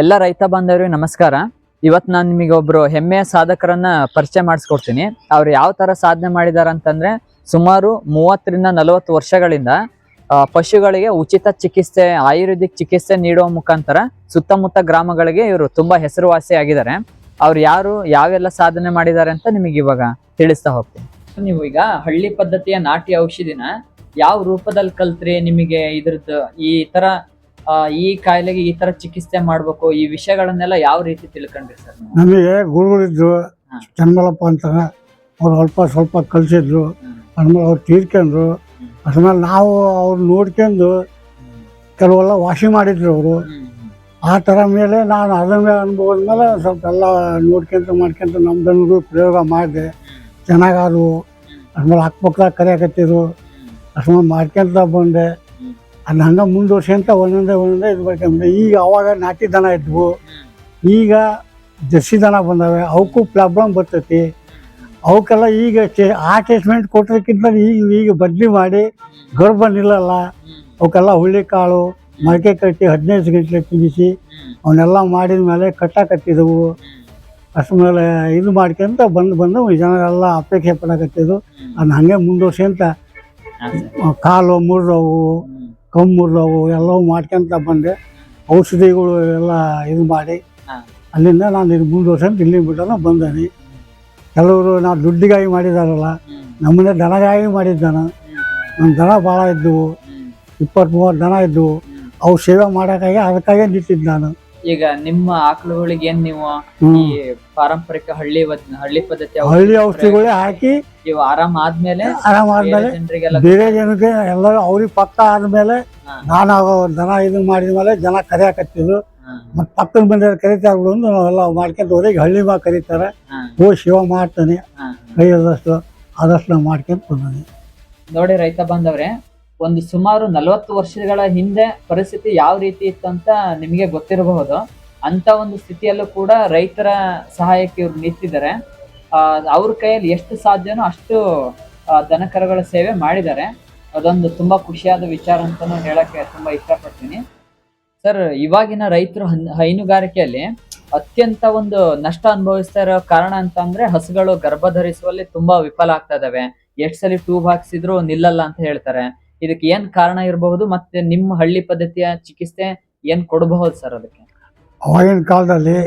ಎಲ್ಲ ರೈತ ಬಾಂಧವರಿಗೆ ನಮಸ್ಕಾರ. ಇವತ್ತು ನಾನು ನಿಮಗೆ ಒಬ್ರು ಹೆಮ್ಮೆಯ ಸಾಧಕರನ್ನ ಪರಿಚಯ ಮಾಡಿಸ್ಕೊಡ್ತೀನಿ. ಅವರು ಯಾವ ತರ ಸಾಧನೆ ಮಾಡಿದ್ದಾರೆ ಅಂತಂದ್ರೆ ಸುಮಾರು ಮೂವತ್ತರಿಂದ ನಲವತ್ತು ವರ್ಷಗಳಿಂದ ಪಶುಗಳಿಗೆ ಉಚಿತ ಚಿಕಿತ್ಸೆ, ಆಯುರ್ವೇದಿಕ್ ಚಿಕಿತ್ಸೆ ನೀಡುವ ಮುಖಾಂತರ ಸುತ್ತಮುತ್ತ ಗ್ರಾಮಗಳಿಗೆ ಇವರು ತುಂಬಾ ಹೆಸರುವಾಸಿಯಾಗಿದ್ದಾರೆ ಅವ್ರು ಯಾರು, ಯಾವೆಲ್ಲ ಸಾಧನೆ ಮಾಡಿದ್ದಾರೆ ಅಂತ ನಿಮಗೆ ಇವಾಗ ತಿಳಿಸ್ತಾ ಹೋಗ್ತೀನಿ. ನೀವು ಈಗ ಹಳ್ಳಿ ಪದ್ಧತಿಯ ನಾಟಿ ಔಷಧಿನ ಯಾವ ರೂಪದಲ್ಲಿ ಕಲ್ತ್ರಿ? ನಿಮಗೆ ಇದ್ರದ್ದು ಈ ತರ ಈ ಕಾಯಿಲೆಗೆ ಈ ತರ ಚಿಕಿತ್ಸೆ ಮಾಡ್ಬೇಕು ಈ ವಿಷಯಗಳನ್ನೆಲ್ಲ ಯಾವ ರೀತಿ ತಿಳ್ಕೊಂಡ್ರಿ ಸರ್ ನೀವು? ನಮಗೆ ಗುರುಗಳಿದ್ರು ಇದ್ದರು ಚನ್ನಲಪ್ಪ ಅಂತ ಅವ್ರು ಅಲ್ಪ ಸ್ವಲ್ಪ ಕಲಿಸಿದ್ರು ಆಮೇಲೆ ಅವ್ರು ತೀರ್ಕೊಂಡ್ರು. ಅದ್ಮೇಲೆ ನಾವು ಅವ್ರು ನೋಡ್ಕೊಂಡು ಕೆಲವೆಲ್ಲ ವಾಸಿ ಮಾಡಿದ್ರು ಅವರು. ಆ ಥರ ಮೇಲೆ ನಾನು ಅದ್ರ ಮೇಲೆ ಅನುಭವದ ಮೇಲೆ ಸ್ವಲ್ಪ ಎಲ್ಲ ನೋಡ್ಕೊಂತ ಮಾಡ್ಕೊಂತ ನಮ್ದನ್ಗೂ ಪ್ರಯೋಗ ಮಾಡಿದೆ. ಚೆನ್ನಾಗಾದವು. ಅದ್ಮೇಲೆ ಅಕ್ಕಪಕ್ಕ ಕರೆಯಕತ್ತಿದ್ರು ಅದ್ಮೇಲೆ ಮಾಡ್ಕೊಂತ ಬಂದೆ. ಅದನ್ನ ಹಂಗೆ ಮುಂದುವರ್ಸ್ಕೊಂತ ಒಂದೊಂದೇ ಒಂದೊಂದೇ ಇದು ಬರ್ಕೊಂಡ್ಬಿಟ್ಟೆ ಈಗ ಅವಾಗ ನಾಟಿ ದನ ಇದ್ವು. ಈಗ ಜರ್ಸಿ ದನ ಬಂದಾವೆ. ಅವಕ್ಕೂ ಪ್ರಾಬ್ಲಮ್ ಬರ್ತೈತಿ. ಅವಕ್ಕೆಲ್ಲ ಈಗ ಆ ಟ್ರೀಟ್ಮೆಂಟ್ ಕೊಟ್ಟೋಕ್ಕಿಂತ ಈಗ ಈಗ ಬದಲಿ ಮಾಡಿ ಗರ್ಭ ನಿಲ್ಲಲ್ಲ. ಅವಕ್ಕೆಲ್ಲ ಹುಳ್ಳಿಕಾಳು ಮೊಳಕೆ ಕಟ್ಟಿ ಹದಿನೈದು ಗಂಟೆ ತಿನ್ನಿಸಿ ಅವನ್ನೆಲ್ಲ ಮಾಡಿದ ಮೇಲೆ ಕಟ್ಟಾಕತ್ತಿದ್ದವು ಅಷ್ಟ ಮೇಲೆ ಇದು ಮಾಡ್ಕೊಂತ ಬಂದು ಬಂದು ಜನರೆಲ್ಲ ಅಪೇಕ್ಷೆ ಪಡಕತ್ತಿದ್ದು ಅದನ್ನ ಹಂಗೆ ಮುಂದುವರ್ಸ್ಕೊಂತ ಅಂತ ಕಾಲು ಮುರಿದವು. ಕಮ್ಮು ಮುರಿದವು ಎಲ್ಲವೂ ಮಾಡ್ಕೊಂತ ಬಂದೆ. ಔಷಧಿಗಳು ಎಲ್ಲ ಇದು ಮಾಡಿ. ಅಲ್ಲಿಂದ ನಾನು ಇದು ವರ್ಷ ಇಲ್ಲಿ ಬಿಟ್ಟನ ಬಂದೇನೆ. ಕೆಲವರು ನಾ ದುಡ್ಡಿಗಾಗಿ ಮಾಡಿದಾರಲ್ಲ ನಮ್ಮನೆ ದನಗಾಗಿ ಮಾಡಿದ್ದಾನ. ನಮ್ಮ ದನ ಭಾಳ ಇದ್ದವು. ಇಪ್ಪತ್ತ್ ಮೂವತ್ತು ದನ ಇದ್ದವು. ಅವು ಸೇವೆ ಮಾಡೋಕ್ಕಾಗಿ ಅದಕ್ಕಾಗೆ ನಿಂತಿದ್ದು ನಾನು. ಈಗ ನಿಮ್ಮ ಆಕಳುಗಳಿಗೆ ಏನ್ ನೀವು ಈ ಪಾರಂಪರಿಕ ಹಳ್ಳಿ ವದ್- ಹಳ್ಳಿ ಪದ್ಧತಿ ಹಳ್ಳಿ ಔಷಧಿಗಳೇ ಹಾಕಿ ಇವು ಆರಾಮ್ ಆದ್ಮೇಲೆ ಆರಾಮ್ ಆದ್ಮೇಲೆ ಜನರಿಗೆಲ್ಲ ಬೇರೆ ಜನಕ್ಕೆ ಎಲ್ಲರೂ ಅವ್ರಿಗೆ ಪಕ್ಕ ಆದ್ಮೇಲೆ ಹಾ. ನಾನು ದನ ಇದು ಮಾಡಿದ ಮೇಲೆ ಜನ ಕರೆಯಕತ್ತಿದ್ರು. ಮತ್ತೆ ಪಕ್ಕದ ಬಂದ್ರೆ ಕರೀತಾರೆ ಬಿಡು ನಾವೆಲ್ಲ ಮಾಡ್ಕೊಂತ ಹಳ್ಳಿ ಮಾ ಕರೀತಾರೆ. ಓ ಶಿವ ಮಾಡ್ತಾನೆ. ಹಾ. ಕೈ ಆದಷ್ಟು ಆದಷ್ಟು ನಾವು ಮಾಡ್ಕೊಂತ ಬಂದಾನೆ ನೋಡಿ ರೈತ ಬಾಂಧವ್ರೆ ಒಂದು ಸುಮಾರು ನಲವತ್ತು ವರ್ಷಗಳ ಹಿಂದೆ ಪರಿಸ್ಥಿತಿ ಯಾವ ರೀತಿ ಇತ್ತು ಅಂತ ನಿಮಗೆ ಗೊತ್ತಿರಬಹುದು. ಅಂತ ಒಂದು ಸ್ಥಿತಿಯಲ್ಲೂ ಕೂಡ ರೈತರ ಸಹಾಯಕ್ಕೆ ಇವ್ರು ನಿಂತಿದ್ದಾರೆ. ಅವ್ರ ಕೈಯಲ್ಲಿ ಎಷ್ಟು ಸಾಧ್ಯನೋ ಅಷ್ಟು ದನಕರುಗಳ ಸೇವೆ ಮಾಡಿದ್ದಾರೆ. ಅದೊಂದು ತುಂಬಾ ಖುಷಿಯಾದ ವಿಚಾರ ಅಂತಲೂ ಹೇಳಕ್ಕೆ ತುಂಬಾ ಇಷ್ಟಪಡ್ತೀನಿ. ಸರ್, ಇವಾಗಿನ ರೈತರು ಹನ್- ಹೈನುಗಾರಿಕೆಯಲ್ಲಿ ಅತ್ಯಂತ ಒಂದು ನಷ್ಟ ಅನುಭವಿಸ್ತಾ ಇರೋ ಕಾರಣ ಅಂತ ಅಂದ್ರೆ ಹಸುಗಳು ಗರ್ಭಧರಿಸುವಲ್ಲಿ ತುಂಬಾ ವಿಫಲ ಆಗ್ತಾ ಇದಾವೆ ಎಷ್ಟು ಸಲ ಟ್ಯೂಬ್ ಹಾಕ್ಸಿದ್ರು ನಿಲ್ಲಲ್ಲ ಅಂತ ಹೇಳ್ತಾರೆ. ಇದಕ್ಕೆ ಏನ್ ಕಾರಣ ಇರಬಹುದು ಮತ್ತೆ ನಿಮ್ಮ ಹಳ್ಳಿ ಪದ್ಧತಿಯ ಚಿಕಿತ್ಸೆ ಏನ್ ಕೊಡಬಹುದು ಸರ್ ಅದಕ್ಕೆ? ಅವಾಗಿನ ಕಾಲದಲ್ಲಿ.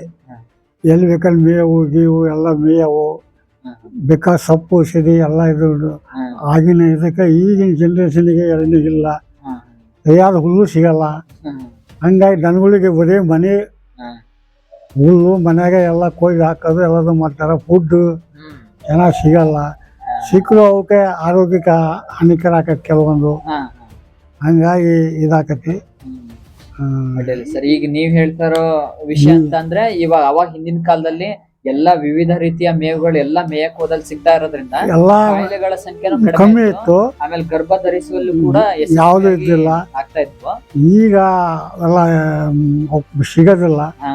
ಎಲ್ಲಿ ಬೇಕಲ್ಲಿ ಮೇವು ಗೀವು ಎಲ್ಲ ಮೇವು ಬೇಕಾ ಸೊಪ್ಪು ಔಷಧಿ ಎಲ್ಲ ಇದು ಆಗಿನ ಇದಕ್ಕೆ ಈಗಿನ ಜನ್ರೇಷನ್ಗೆ ಎರಡೂ ಇಲ್ಲ. ಸರಿಯಾದ ಹುಲ್ಲು ಸಿಗಲ್ಲ. ಹಂಗಾಗಿ ದನಗಳಿಗೆ ಬರೀ ಮನೆ ಹುಲ್ಲು ಮನೆಯಾಗ ಎಲ್ಲ ಕೊಯ್ದು ಹಾಕೋದು ಎಲ್ಲದು ಮಾಡ್ತಾರೆ. ಫುಡ್ಡು ಚೆನ್ನಾಗಿ ಸಿಗಲ್ಲ. ಸಿಕ್ಕರು ಅವಕ್ಕೆ ಆರೋಗ್ಯಕ್ಕೆ ಹಾನಿಕರ ಆಕತ್ ಕೆಲವೊಂದು ಹಂಗಾಗಿ ಇದಾಕತಿ. ಅಡ್ಡಿಲ್ಲ ಸರ್. ಈಗ ನೀವ್ ಹೇಳ್ತಾರೋ ವಿಷಯ ಅಂತಂದ್ರೆ ಇವಾಗ ಅವಾಗ ಹಿಂದಿನ ಕಾಲದಲ್ಲಿ ಎಲ್ಲಾ ವಿವಿಧ ರೀತಿಯ ಮೇವುಗಳು ಎಲ್ಲಾ ಮೇಯಕ್ ಹೋದಲ್ಲಿ ಸಿಗ್ತಾ ಇರೋದ್ರಿಂದ ಎಲ್ಲಾ ಕಾಯಿಲೆಗಳ ಸಂಖ್ಯೆನೂ ಕಮ್ಮಿ ಕಡಿಮೆ ಇತ್ತು. ಆಮೇಲೆ ಗರ್ಭ ಧರಿಸುವಲ್ಲೂ ಕೂಡ ಯಾವ್ದು ಯಶಸ್ವಿಯಾಗಿ ಇದ್ದಿಲ್ಲ. ಆಗ್ತಾ ಇತ್ತು ಈಗ ಎಲ್ಲ ಮ್, ಸಿಗೋದಿಲ್ಲ. ಹಾ.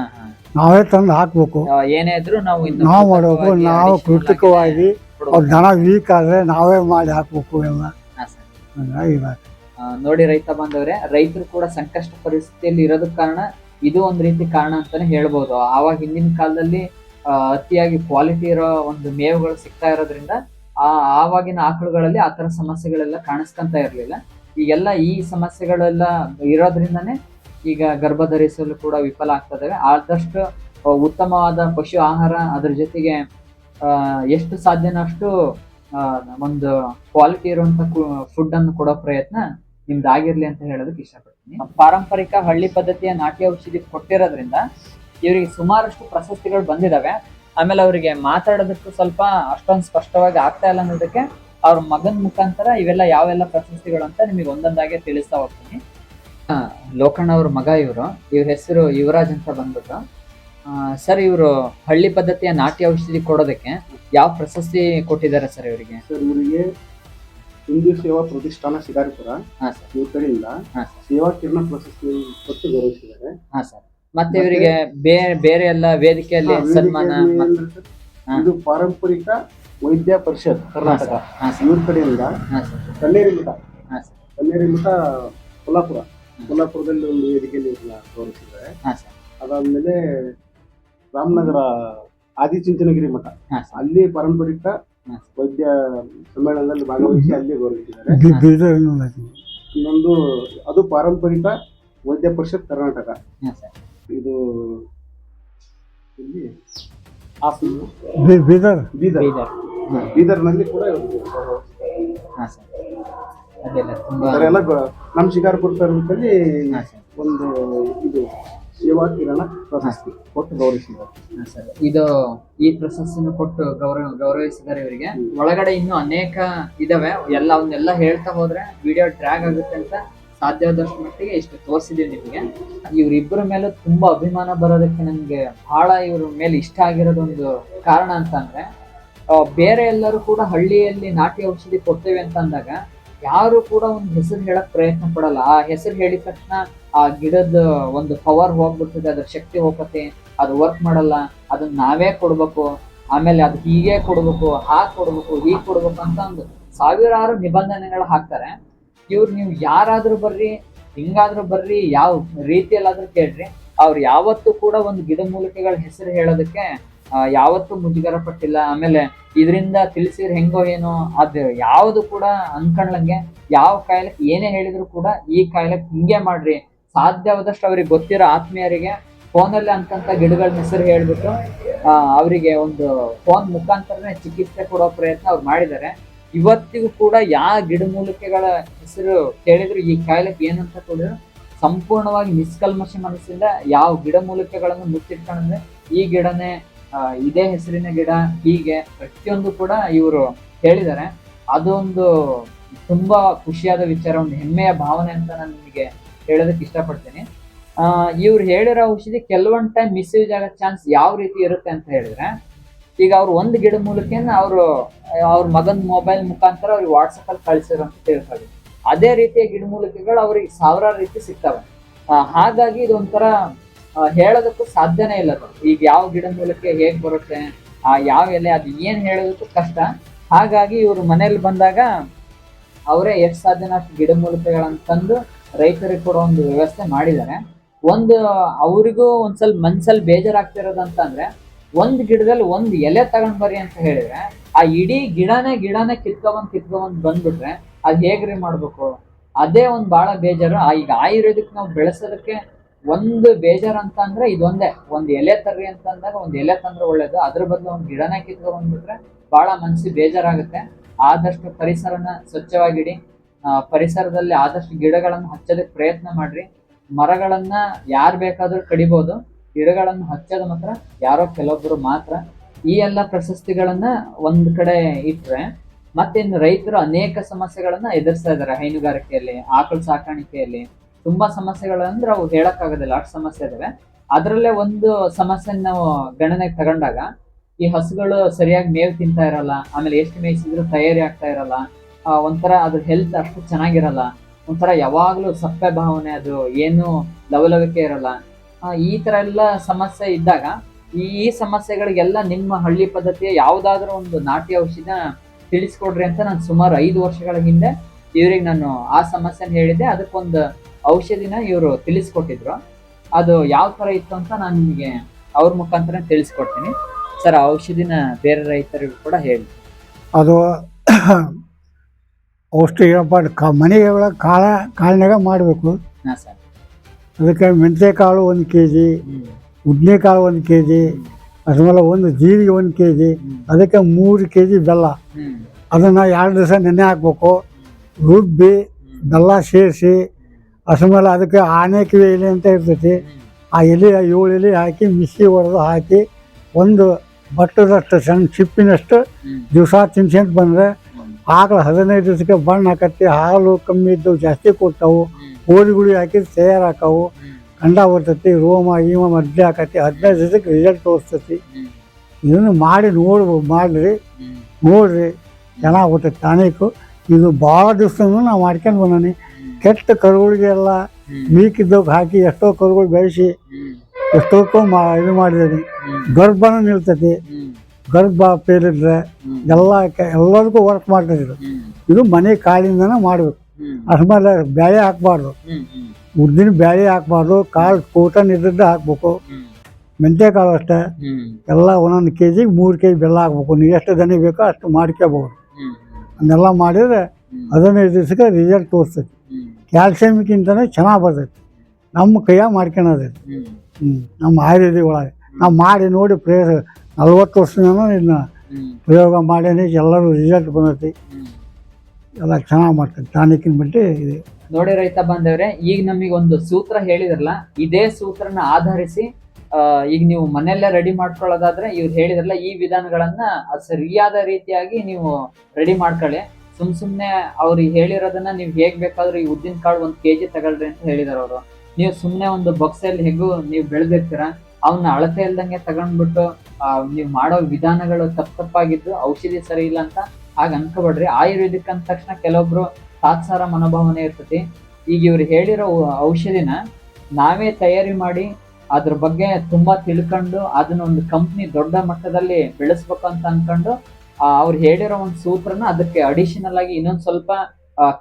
ನಾವೇ ತಂದು ಹಾಕ್ಬೇಕು. ಏನೇ ಇದ್ರು ನಾವು ನಾವು ಮಾಡಬೇಕು. ನಾವು ಕೃತಕವಾಗಿ ಅವ್ರ ದನ ವೀಕ್ ಆದ್ರೆ ನಾವೇ ಮಾಡಿ ಹಾಕ್ಬೇಕು ಎಲ್ಲ. ಹಂಗಾಗಿ ಇದಾಗ್ತದೆ. ಆ, ನೋಡಿ ರೈತ ಬಾಂಧವ್ರೆ ರೈತರು ಕೂಡ ಸಂಕಷ್ಟ ಪರಿಸ್ಥಿತಿಯಲ್ಲಿ ಇರೋದಕ್ಕೆ ಕಾರಣ ಇದು ಒಂದ್ ರೀತಿ ಕಾರಣ ಅಂತಾನೆ ಹೇಳ್ಬೋದು. ಆವಾಗ ಹಿಂದಿನ ಕಾಲದಲ್ಲಿ ಆ, ಅತಿಯಾಗಿ ಕ್ವಾಲಿಟಿ ಇರೋ ಒಂದು ಮೇವುಗಳು ಸಿಗ್ತಾ ಇರೋದ್ರಿಂದ ಆ ಆವಾಗಿನ ಆಕಳುಗಳಲ್ಲಿ ಆ ತರ ಸಮಸ್ಯೆಗಳೆಲ್ಲ ಕಾಣಿಸ್ಕೊಂತ ಇರಲಿಲ್ಲ. ಈಗೆಲ್ಲ ಈ ಸಮಸ್ಯೆಗಳೆಲ್ಲ ಇರೋದ್ರಿಂದನೇ ಈಗ ಗರ್ಭ ಧರಿಸಲು ಕೂಡ ವಿಫಲ ಆಗ್ತದೆ ಆದಷ್ಟು ಆ, ಉತ್ತಮವಾದ ಪಶು ಆಹಾರ ಅದ್ರ ಜೊತೆಗೆ ಎಷ್ಟು ಸಾಧ್ಯನೋ ಅಷ್ಟು ಒಂದು ಕ್ವಾಲಿಟಿ ಇರುವಂತ ಫುಡ್ ಅನ್ನು ಕೊಡೋ ಪ್ರಯತ್ನ ನಿಮ್ದಾಗಿರ್ಲಿ ಅಂತ ಹೇಳೋದಕ್ಕೆ ಇಷ್ಟಪಡ್ತೀನಿ. ಪಾರಂಪರಿಕ ಹಳ್ಳಿ ಪದ್ಧತಿಯ ನಾಟಿ ಔಷಧಿ ಕೊಟ್ಟಿರೋದ್ರಿಂದ ಇವರಿಗೆ ಸುಮಾರಷ್ಟು ಪ್ರಶಸ್ತಿಗಳು ಬಂದಿದಾವೆ. ಆಮೇಲೆ ಅವರಿಗೆ ಮಾತಾಡೋದಕ್ಕೂ ಸ್ವಲ್ಪ ಅಷ್ಟೊಂದು ಸ್ಪಷ್ಟವಾಗಿ ಆಗ್ತಾ ಇಲ್ಲ ಅನ್ನೋದಕ್ಕೆ ಅವ್ರ ಮಗನ ಮುಖಾಂತರ ಇವೆಲ್ಲ ಯಾವೆಲ್ಲ ಪ್ರಶಸ್ತಿಗಳು ಅಂತ ನಿಮಗೆ ಒಂದೊಂದಾಗೆ ತಿಳಿಸ್ತಾ ಹೋಗ್ತೀನಿ. ಲೋಕಣ್ಣ ಅವ್ರ ಮಗ ಇವರು. ಇವ್ರ ಹೆಸರು ಯುವರಾಜ್ ಅಂತ ಬಂದ್ಬಿಟ್ಟು. ಸರ್ ಇವರು ಹಳ್ಳಿ ಪದ್ಧತಿಯ ನಾಟಿ ಔಷಧಿ ಕೊಡೋದಕ್ಕೆ ಯಾವ ಪ್ರಶಸ್ತಿ ಕೊಟ್ಟಿದ್ದಾರೆ ಸರ್ ಇವರಿಗೆ? ಸರ್ ಇವರಿಗೆ ಹಿಂದೂ ಸೇವಾ ಪ್ರತಿಷ್ಠಾನ ಶಿಕಾರಿಪುರ ಹಾ ಸರ್. ಇವ್ರ ಕಡೆಯಿಂದ ಹಾ ಸೇವಾ ಕಿರಣ ಪ್ರಶಸ್ತಿ ಕೊಟ್ಟು ಗೌರವಿಸಿದ್ದಾರೆ ಹಾ ಸರ್. ಮತ್ತೆ ಇವರಿಗೆ ಬೇರೆ ಬೇರೆ ಎಲ್ಲ ವೇದಿಕೆಯಲ್ಲಿ ಸನ್ಮಾನ ಮತ್ತೆ- ಹಾ. ಇದು ಪಾರಂಪರಿಕ ವೈದ್ಯ ಪರಿಷತ್ ಕರ್ನಾಟಕ. ಹಾ ಸರ್. ಇವ್ರ ಕಡೆಯಿಂದ ಹಾ ಸರ್. ಕನ್ನೇರಿ ಮಠ. ಹಾ ಸರ್. ಕನ್ನೇರಿ ಮಠ ಕೊಲ್ಲಾಪುರ. ಕೊಲ್ಲಾಪುರದಲ್ಲಿ ಒಂದು ವೇದಿಕೆಯಲ್ಲಿ ಇವ್ರನ್ನ ಗೌರವಿಸಿದ್ದಾರೆ ಹಾ ಸರ್. ಅದಾದ್ಮೇಲೆ ರಾಮನಗರ ಆದಿಚುಂಚನಗಿರಿ ಮಠ. ಹಾ ಸರ್. ಅಲ್ಲಿ ಪಾರಂಪರಿಕ ಹಾ. ವೈದ್ಯ ಸಮ್ಮೇಳನದಲ್ಲಿ ಭಾಗವಹಿಸಿ ಅಲ್ಲಿ ಗೌರವಿಸಿದ್ದಾರೆ ಬಿ- ಬೀದರ್ ಇನ್ನೊಂದು ಅದು ಪಾರಂಪರಿಕ ವೈದ್ಯ ಪರಿಷತ್ ಕರ್ನಾಟಕ. ಹಾ ಸರ್. ಇದು ಇಲ್ಲಿ ಹಾಸನ. ಬಿ- ಬೀದರ್? ಬೀದರ್. ಬೀದರ್. ಹಾ. ಬೀದರ್ನಲ್ಲಿ ಕೂಡ ಇವ್ರು ಹಾ ಸರ್. ಅದೆಲ್ಲ ತುಂಬಾ ಗೊ- ನಮ್ಮ ಶಿಕಾರ್ಪುರ ತಾಲೂಕಲ್ಲಿ ಹಾ ಸರ್. ಒಂದು ಇದು ಸೇವಾ ಕಿರಣ ಪ್ರಶಸ್ತಿ ಕೊಟ್ಟು ಗೌರವಿಸಿದ್ದಾರೆ. ಸರ್. ಇದು ಈ ಪ್ರಶಸ್ತಿಯನ್ನು ಕೊಟ್ಟು ಗೌರವ ಗೌರವಿಸಿದ್ದಾರೆ ಇವರಿಗೆ. ಒಳಗಡೆ ಇನ್ನು ಅನೇಕ ಇದಾವೆ. ಎಲ್ಲ ಅವನ್ನೆಲ್ಲ ಹೇಳ್ತಾ ಹೋದ್ರೆ ವಿಡಿಯೋ ಡ್ರ್ಯಾಗ್ ಆಗುತ್ತೆ ಅಂತ ಸಾಧ್ಯವಾದಷ್ಟು ಮಟ್ಟಿಗೆ ಇಷ್ಟು ತೋರಿಸಿದೀವಿ ನಿಮಗೆ. ಇವರಿಬ್ಬರ ಮೇಲೆ ತುಂಬಾ ಅಭಿಮಾನ ಬರೋದಕ್ಕೆ ನನಗೆ ಬಹಳ ಇವ್ರ ಮೇಲೆ ಇಷ್ಟ ಆಗಿರೋದೊಂದು ಕಾರಣ ಅಂತ ಅಂದ್ರೆ ಬೇರೆ ಎಲ್ಲರೂ ಕೂಡ ಹಳ್ಳಿಯಲ್ಲಿ ನಾಟಿ ಔಷಧಿ ಕೊಡ್ತೇವೆ ಅಂತ ಅಂದಾಗ ಯಾರು ಕೂಡ ಒಂದು ಹೆಸರು ಹೇಳಕ್ ಪ್ರಯತ್ನ ಪಡಲ್ಲ. ಆ ಹೆಸರು ಹೇಳಿದ ತಕ್ಷಣ ಆ ಗಿಡದ ಒಂದು ಪವರ್ ಹೋಗ್ಬಿಡ್ತದೆ, ಅದ್ರ ಶಕ್ತಿ ಹೋಗತ್ತೆ ಅದು ವರ್ಕ್ ಮಾಡಲ್ಲ, ಅದನ್ನ ನಾವೇ ಕೊಡ್ಬೇಕು, ಆಮೇಲೆ ಅದು ಹೀಗೆ ಕೊಡ್ಬೇಕು, ಹಾಗೆ ಕೊಡ್ಬೇಕು, ಹೀಗೆ ಕೊಡ್ಬೇಕು ಅಂತ ಒಂದು ಸಾವಿರಾರು ನಿಬಂಧನೆಗಳು ಹಾಕ್ತಾರೆ. ಇವ್ರು ನೀವು ಯಾರಾದ್ರೂ ಬರ್ರಿ, ಹಿಂಗಾದ್ರೂ ಬರ್ರಿ, ಯಾವ ರೀತಿಯಲ್ಲಾದ್ರೂ ಕೇಳ್ರಿ. ಅವ್ರು ಯಾವತ್ತೂ ಕೂಡ ಒಂದು ಗಿಡಮೂಲಿಕೆಗಳ ಹೆಸರು ಹೇಳೋದಕ್ಕೆ ಯಾವತ್ತೂ ಮುಜುಗರ ಪಟ್ಟಿಲ್ಲ. ಆಮೇಲೆ ಇದರಿಂದ ತಿಳಿಸಿದ್ರೆ ಹೆಂಗೋ ಏನೋ, ಅದು ಯಾವುದು ಕೂಡ ಅನ್ಕೊಂಡ್ಲಂಗೆ ಯಾವ ಕಾಯಿಲೆಗೆ ಏನೇ ಹೇಳಿದ್ರು ಕೂಡ ಈ ಕಾಯಿಲೆಗೆ ಹಿಂಗೆ ಮಾಡ್ರಿ. ಸಾಧ್ಯವಾದಷ್ಟು ಅವ್ರಿಗೆ ಗೊತ್ತಿರೋ ಆತ್ಮೀಯರಿಗೆ ಫೋನಲ್ಲಿ ಅಂತಂತ ಗಿಡಗಳ ಹೆಸರು ಹೇಳ್ಬಿಟ್ಟು ಅವರಿಗೆ ಒಂದು ಫೋನ್ ಮುಖಾಂತರನೇ ಚಿಕಿತ್ಸೆ ಕೊಡೋ ಪ್ರಯತ್ನ ಅವ್ರು ಮಾಡಿದ್ದಾರೆ. ಇವತ್ತಿಗೂ ಕೂಡ ಯಾವ ಗಿಡಮೂಲಿಕೆಗಳ ಹೆಸರು ಕೇಳಿದ್ರು ಈ ಕಾಯಿಲೆಗೆ ಏನಂತ ಕೊಡಿದ್ರು ಸಂಪೂರ್ಣವಾಗಿ ನಿಷ್ಕಲ್ಮಶ ಮನಸ್ಸಿಂದ ಯಾವ ಗಿಡಮೂಲಿಕೆಗಳನ್ನು ಮುಚ್ಚಿಟ್ಕೊಂಡ್ರೆ ಈ ಗಿಡನೇ ಇದೇ ಹೆಸರಿನ ಗಿಡ ಹೀಗೆ ಪ್ರತಿಯೊಂದು ಕೂಡ ಇವರು ಹೇಳಿದ್ದಾರೆ. ಅದೊಂದು ತುಂಬಾ ಖುಷಿಯಾದ ವಿಚಾರ, ಒಂದು ಹೆಮ್ಮೆಯ ಭಾವನೆ ಅಂತ ನಾನು ನಿಮಗೆ ಹೇಳೋದಕ್ಕೆ ಇಷ್ಟಪಡ್ತೀನಿ. ಇವ್ರು ಹೇಳಿರೋ ಔಷಧಿ ಕೆಲವೊಂದು ಟೈಮ್ ಮಿಸ್ಯೂಸ್ ಆಗೋ ಚಾನ್ಸ್ ಯಾವ ರೀತಿ ಇರುತ್ತೆ ಅಂತ ಹೇಳಿದ್ರೆ, ಈಗ ಅವ್ರು ಒಂದು ಗಿಡ ಮೂಲಕ ಅವರು, ಅವ್ರ ಮಗನ ಮೊಬೈಲ್ ಮುಖಾಂತರ ಅವ್ರಿಗೆ ವಾಟ್ಸಪ್ ಅಲ್ಲಿ ಕಳಿಸಿರೋ ಅಂತ ತಿಳ್ಕೊಳ್ಳಿ. ಅದೇ ರೀತಿಯ ಗಿಡಮೂಲಿಕೆಗಳು ಅವ್ರಿಗೆ ಸಾವಿರಾರು ರೀತಿ ಸಿಗ್ತವೆ. ಹಾಗಾಗಿ ಇದೊಂಥರ ಹೇಳೋದಕ್ಕೂ ಸಾಧ್ಯನೇ ಇಲ್ಲ ಈಗ ಯಾವ ಗಿಡಮೂಲಿಕೆ ಹೇಗೆ ಬರುತ್ತೆ, ಆ, ಯಾವ ಎಲೆ, ಅದು ಏನು ಹೇಳೋದಕ್ಕೂ ಕಷ್ಟ. ಹಾಗಾಗಿ ಇವರು ಮನೇಲಿ ಬಂದಾಗ ಅವರೇ ಎಷ್ಟು ಸಾಧ್ಯನ ಅಷ್ಟು ಗಿಡಮೂಲಿಕೆಗಳನ್ನ ತಂದು ರೈತರಿಗೆ ಕೊಡೋ ಒಂದು ವ್ಯವಸ್ಥೆ ಮಾಡಿದ್ದಾರೆ. ಒಂದು ಅವರಿಗೂ ಒಂದು ಸ್ವಲ್ಪ ಮನ್ಸಲ್ಲಿ ಬೇಜಾರಾಗ್ತಿರೋದು ಅಂತಂದ್ರೆ, ಒಂದು ಗಿಡದಲ್ಲಿ ಒಂದು ಎಲೆ ತಗೊಂಡ್ ಬರ್ರಿ ಅಂತ ಹೇಳಿದ್ರೆ, ಆ ಇಡೀ ಗಿಡನೇ ಗಿಡನೇ ಕಿತ್ಕೊಬಂದು ಕಿತ್ಕೊಬಂದು ಬಂದ್ಬಿಟ್ರೆ, ಅದ್ ಹೇಗ್ರಿ ಮಾಡ್ಬೇಕು? ಅದೇ ಒಂದು ಭಾಳ ಬೇಜಾರು. ಈಗ ಆಯುರ್ವೇದಿಕ್ ನಾವು ಬೆಳೆಸೋದಕ್ಕೆ ಒಂದು ಬೇಜಾರ್ ಅಂತ ಅಂದ್ರೆ ಇದೊಂದೇ. ಒಂದ್ ಎಲೆ ತರ್ರಿ ಅಂತ ಅಂದಾಗ ಒಂದ್ ಎಲೆ ತಂದ್ರೆ ಒಳ್ಳೇದು. ಅದ್ರ ಬದಲು ಒಂದ್ ಗಿಡನೇ ಕಿತ್ಕೊಂಡ್ಬಿಟ್ರೆ ಬಹಳ ಮನ್ಸಿಗೆ ಬೇಜಾರಾಗುತ್ತೆ. ಆದಷ್ಟು ಪರಿಸರನ ಸ್ವಚ್ಛವಾಗಿಡಿ. ಪರಿಸರದಲ್ಲಿ ಆದಷ್ಟು ಗಿಡಗಳನ್ನು ಹಚ್ಚೋದಕ್ಕೆ ಪ್ರಯತ್ನ ಮಾಡ್ರಿ. ಮರಗಳನ್ನ ಯಾರು ಬೇಕಾದ್ರೂ ಕಡಿಬೋದು. ಗಿಡಗಳನ್ನು ಹಚ್ಚೋದು ಮಾತ್ರ, ಯಾರೋ ಕೆಲವೊಬ್ರು ಮಾತ್ರ. ಈ ಎಲ್ಲ ಪ್ರಶಸ್ತಿಗಳನ್ನ ಒಂದ್ ಕಡೆ ಇಟ್ರೆ ಮತ್ತಿನ್ನು ರೈತರು ಅನೇಕ ಸಮಸ್ಯೆಗಳನ್ನ ಎದುರಿಸ್ತಾ ಇದ್ದಾರೆ ಹೈನುಗಾರಿಕೆಯಲ್ಲಿ, ಆಕಳು ಸಾಕಾಣಿಕೆಯಲ್ಲಿ. ತುಂಬಾ ಸಮಸ್ಯೆಗಳಂದ್ರೆ ಅವು ಹೇಳಕ್ಕಾಗೋದಿಲ್ಲ. ಅಷ್ಟು ಸಮಸ್ಯೆ ಇದಾವೆ. ಅದರಲ್ಲೇ ಒಂದು ಸಮಸ್ಯೆ ನಾವು ಗಣನೆಗೆ ತಗೊಂಡಾಗ ಈ ಹಸುಗಳು ಸರಿಯಾಗಿ ಮೇವು ತಿಂತಾ ಇರಲ್ಲ, ಆಮೇಲೆ ಎಷ್ಟು ಮೇಯಿಸಿದ್ರು ತಯಾರಿ ಆಗ್ತಾ ಇರಲ್ಲ ಒಂಥರ ಅದ್ರ ಹೆಲ್ತ್ ಅಷ್ಟು ಚೆನ್ನಾಗಿರಲ್ಲ, ಒಂಥರ ಯಾವಾಗ್ಲೂ ಸಪ್ಪೆ ಭಾವನೆ ಅದು, ಏನು ಲವಲವಿಕೆ ಇರಲ್ಲ. ಈ ಥರ ಎಲ್ಲ ಸಮಸ್ಯೆ ಇದ್ದಾಗ ಈ ಈ ಸಮಸ್ಯೆಗಳಿಗೆಲ್ಲ ನಿಮ್ಮ ಹಳ್ಳಿ ಪದ್ಧತಿಯ ಯಾವ್ದಾದ್ರು ಒಂದು ನಾಟಿ ಔಷಧ ತಿಳಿಸ್ಕೊಡ್ರಿ ಅಂತ ನಾನು ಸುಮಾರು ಐದು ವರ್ಷಗಳ ಹಿಂದೆ ಇವ್ರಿಗೆ ನಾನು ಆ ಸಮಸ್ಯೆನ ಹೇಳಿದ್ದೆ. ಅದಕ್ಕೊಂದು ಔಷಧಿನ ಇವರು ತಿಳಿಸ್ಕೊಟ್ಟಿದ್ರು. ಅದು ಯಾವ ಥರ ಇತ್ತು ಅಂತ ನಾನು ನಿಮಗೆ ಅವ್ರ ಮುಖಾಂತರ ತಿಳಿಸ್ಕೊಡ್ತೀನಿ. ಸರ್ ಆ ಔಷಧಿನ ಬೇರೆ ರೈತರಿಗೂ ಕೂಡ ಹೇಳಿ. ಅದು ಔಷಧಿ ಬಟ್ ಕಾ ಮನೆಗೆ ಒಳಗೆ ಕಾಳ ಕಾಳಿನಾಗ ಮಾಡಬೇಕು. ಹಾಂ ಸರ್. ಅದಕ್ಕೆ ಮೆಂತ್ಯ ಕಾಳು ಒಂದು ಕೆ ಜಿ ಕಾಳು ಒಂದು ಕೆ ಜಿ ಅದ್ಮೇಲೆ ಒಂದು ಜೀರಿಗೆ ಒಂದು ಕೆ ಜಿ ಅದಕ್ಕೆ ಮೂರು ಕೆ ಜಿ ಬೆಲ್ಲ ಅದನ್ನು ಎರಡು ದಿವಸ ನೆನೆ ಹಾಕ್ಬೇಕು. ರುಬ್ಬಿ ಬೆಲ್ಲ ಸೇರಿಸಿ ಅದ್ಮೇಲೆ ಅದಕ್ಕೆ ಆನೆಕಿವಿ ಎಲೆ ಅಂತ ಇರ್ತೈತಿ. ಆ ಎಲೆ ಏಳು ಎಲೆ ಹಾಕಿ ಮಿಸಿ ಹೊಡೆದು ಹಾಕಿ ಒಂದು ಬಟ್ಟದಷ್ಟು, ಸಣ್ಣ ಚಿಪ್ಪಿನಷ್ಟು ದಿವಸ ತಿನ್ಸಂತ ಬಂದರೆ ಆಕಳು ಹದಿನೈದು ದಿವಸಕ್ಕೆ ಬಣ್ಣ ಹಾಕತ್ತಿ ಹಾಲು ಕಮ್ಮಿ ಇದ್ದವು, ಜಾಸ್ತಿ ಕೊಡ್ತಾವು ಹಾಕಿ ತಯಾರಾಕವು. ಕಂಡ ಬರ್ತೈತಿ, ರೋಮ ಈಮ ಮದ್ದೆ ಹಾಕತ್ತಿ ಹದಿನೈದು ದಿವಸಕ್ಕೆ ರಿಸಲ್ಟ್ ತೋರಿಸ್ತೈತಿ. ಇದನ್ನು ಮಾಡಿ ನೋಡ್ಬೋದು ಮಾಡಿರಿ. ನೋಡ್ರಿ. ಚೆನ್ನಾಗಿ ಬರ್ತೈತಿ ಟಾನಿಕು ಇದು ಭಾಳ ದಿವಸನೂ ನಾವು ಮಾಡ್ಕೊಂಡು ಬಂದಾನೆ. ಕೆಟ್ಟ ಕರುಗಳಿಗೆ ಎಲ್ಲ ಮೀಕಿದ್ದಕ್ಕೆ ಹಾಕಿ ಎಷ್ಟೋ ಕರುಗಳು ಬೆಳೆಸಿ ಎಷ್ಟೋಕ್ಕೂ ಮಾ ಇದು ಮಾಡಿದ್ದೀನಿ. ಗರ್ಭನ ನಿಲ್ತೈತಿ. ಗರ್ಭ ಪೇಲಿದ್ರೆ ಎಲ್ಲ ಎಲ್ಲದಕ್ಕೂ ವರ್ಕ್ ಮಾಡ್ತದೆ ಇದು. ಇದು ಮನೆ ಕಾಳಿಂದನೇ ಮಾಡಬೇಕು. ಅದ್ಮೇಲೆ ಬ್ಯಾಳೆ ಹಾಕಬಾರ್ದು. ಉದ್ದಿನ ಬ್ಯಾಳೆ ಹಾಕ್ಬಾರ್ದು ಕಾಳು ಕೂಟನ್ ಇದ್ದದ್ದು ಹಾಕ್ಬೇಕು. ಮೆಂತ್ಯ ಕಾಳು ಅಷ್ಟೇ. ಎಲ್ಲ ಒಂದೊಂದು ಕೆ ಜಿಗೆ ಮೂರು ಕೆ ಜಿ ಬೆಲ್ಲ ಹಾಕ್ಬೇಕು. ನೀವು ಎಷ್ಟು ದನಿ ಬೇಕೋ ಅಷ್ಟು ಮಾಡ್ಕೋಬಹುದು ಅದನ್ನೆಲ್ಲ ಮಾಡಿದರೆ ಹದಿನೈದು ದಿವಸಕ್ಕೆ ರಿಸಲ್ಟ್ ತೋರಿಸ್ತೈತಿ. ಹ್ಮ್ ಕ್ಯಾಲ್ಸಿಯಮ್ಗಿಂತನೇ ಚೆನ್ನಾಗಿ ಬರ್ತೈತಿ. ನಮ್ಮ ಕೈಯಾಗ ಮಾಡ್ಕೊಳೋದು ಹ್ಮ್. ಹ್ಞೂ ನಮ್ಮ ಆಯುರ್ವೇದಿ ಒಳಗೆ. ನಾವು ಮಾಡಿ ನೋಡಿ ಪ್ರಯೋಗ ನಲ್ವತ್ತು ವರ್ಷದಿಂದ ಇದನ್ನ ಪ್ರಯೋಗ ಮಾಡೇನೆ ಎಲ್ಲರೂ ರಿಸಲ್ಟ್ ಬಂದೈತಿ. ಎಲ್ಲ ಚೆನ್ನಾಗಿ ಮಾಡ್ತೀನಿ ಟಾನಿಕ್ಕಿನ ಬಿಟ್ಟು ಇದೆ. ನೋಡಿ ರೈತ ಬಾಂಧವ್ರೆ ಈಗ ನಮಗೆ ಒಂದು ಸೂತ್ರ ಹೇಳಿದ್ರಲ್ಲ ಇದೇ ಸೂತ್ರನ ಆಧರಿಸಿ ಈಗ ನೀವು ಮನೆಯಲ್ಲೇ ರೆಡಿ ಮಾಡ್ಕೊಳ್ಳೋದಾದ್ರೆ ಇವ್ರು ಹೇಳಿದ್ರಲ್ಲ ಈ ವಿಧಾನಗಳನ್ನ ಅದ್ ಸರಿಯಾದ ರೀತಿಯಾಗಿ ನೀವು ರೆಡಿ ಮಾಡ್ಕೊಳ್ಳಿ. ಸುಮ್ ಸುಮ್ನೆ ಅವ್ರು ಹೇಳಿರೋದನ್ನ ನೀವು ಹೇಗ್ ಬೇಕಾದ್ರೂ ಈ ಉದ್ದಿನ ಕಾಳು ಒಂದ್ ಕೆಜಿ ತಗೊಳ್ರಿ ಅಂತ ಹೇಳಿದಾರೆ ಅವರು. ನೀವು ಸುಮ್ನೆ ಒಂದು ಬಕ್ಸಲ್ಲಿ ಹೇಗೂ ನೀವು ಬೆಳೆದಿರ್ತೀರ ಅವನ್ನ ಅಳತೆ ಇಲ್ದಂಗೆ ತಗೊಂಡ್ಬಿಟ್ಟು ನೀವು ಮಾಡೋ ವಿಧಾನಗಳು ತಪ್ಪ ತಪ್ಪಾಗಿದ್ದು ಔಷಧಿ ಸರಿ ಇಲ್ಲ ಅಂತ ಹಾಗ ಅನ್ಕೋಬೇಡ್ರಿ. ಆಯುರ್ವೇದಿಕ್ ಅಂದ ತಕ್ಷಣ ಕೆಲವೊಬ್ರು ತಾತ್ಸಾರ ಮನೋಭಾವನೆ ಇರ್ತತಿ. ಈಗ ಇವ್ರು ಹೇಳಿರೋ ಔಷಧಿನ ನಾವೇ ತಯಾರಿ ಮಾಡಿ ಅದ್ರ ಬಗ್ಗೆ ತುಂಬಾ ತಿಳ್ಕೊಂಡು ಅದನ್ನ ಒಂದು ಕಂಪ್ನಿ ದೊಡ್ಡ ಮಟ್ಟದಲ್ಲಿ ಬೆಳೆಸ್ಬೇಕು ಅಂತ ಅನ್ಕೊಂಡು ಅವ್ರು ಹೇಳಿರೋ ಒಂದು ಸೂತ್ರನ ಅದಕ್ಕೆ ಅಡಿಷನಲ್ ಆಗಿ ಇನ್ನೊಂದು ಸ್ವಲ್ಪ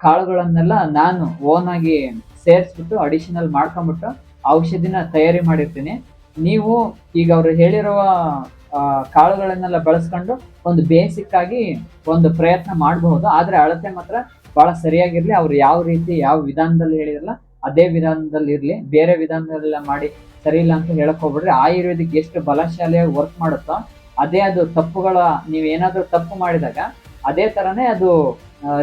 ಕಾಳುಗಳನ್ನೆಲ್ಲ ನಾನು ಓನ್ ಆಗಿ ಸೇರಿಸ್ಬಿಟ್ಟು ಅಡಿಷನಲ್ ಮಾಡ್ಕೊಂಡ್ಬಿಟ್ಟು ಔಷಧಿನ ತಯಾರಿ ಮಾಡಿರ್ತೀನಿ. ನೀವು ಈಗ ಅವರು ಹೇಳಿರುವ ಕಾಳುಗಳನ್ನೆಲ್ಲ ಬಳಸ್ಕೊಂಡು ಒಂದು ಬೇಸಿಕ್ ಆಗಿ ಒಂದು ಪ್ರಯತ್ನ ಮಾಡಬಹುದು. ಆದರೆ ಅಳತೆ ಮಾತ್ರ ಬಹಳ ಸರಿಯಾಗಿರಲಿ. ಅವ್ರು ಯಾವ ರೀತಿ, ಯಾವ ವಿಧಾನದಲ್ಲಿ ಹೇಳಿರಲ್ಲ ಅದೇ ವಿಧಾನದಲ್ಲಿ ಇರಲಿ. ಬೇರೆ ವಿಧಾನದಲ್ಲೆಲ್ಲ ಮಾಡಿ ಸರಿ ಇಲ್ಲ ಅಂತ ಹೇಳಕ್ ಹೋಗ್ಬಿಡ್ರಿ. ಆಯುರ್ವೇದಿಕ್ ಎಷ್ಟು ಬಲಶಾಲಿಯಾಗಿ ವರ್ಕ್ ಮಾಡುತ್ತೋ ಅದೇ ಅದು ತಪ್ಪುಗಳ, ನೀವು ಏನಾದರೂ ತಪ್ಪು ಮಾಡಿದಾಗ ಅದೇ ಥರನೇ ಅದು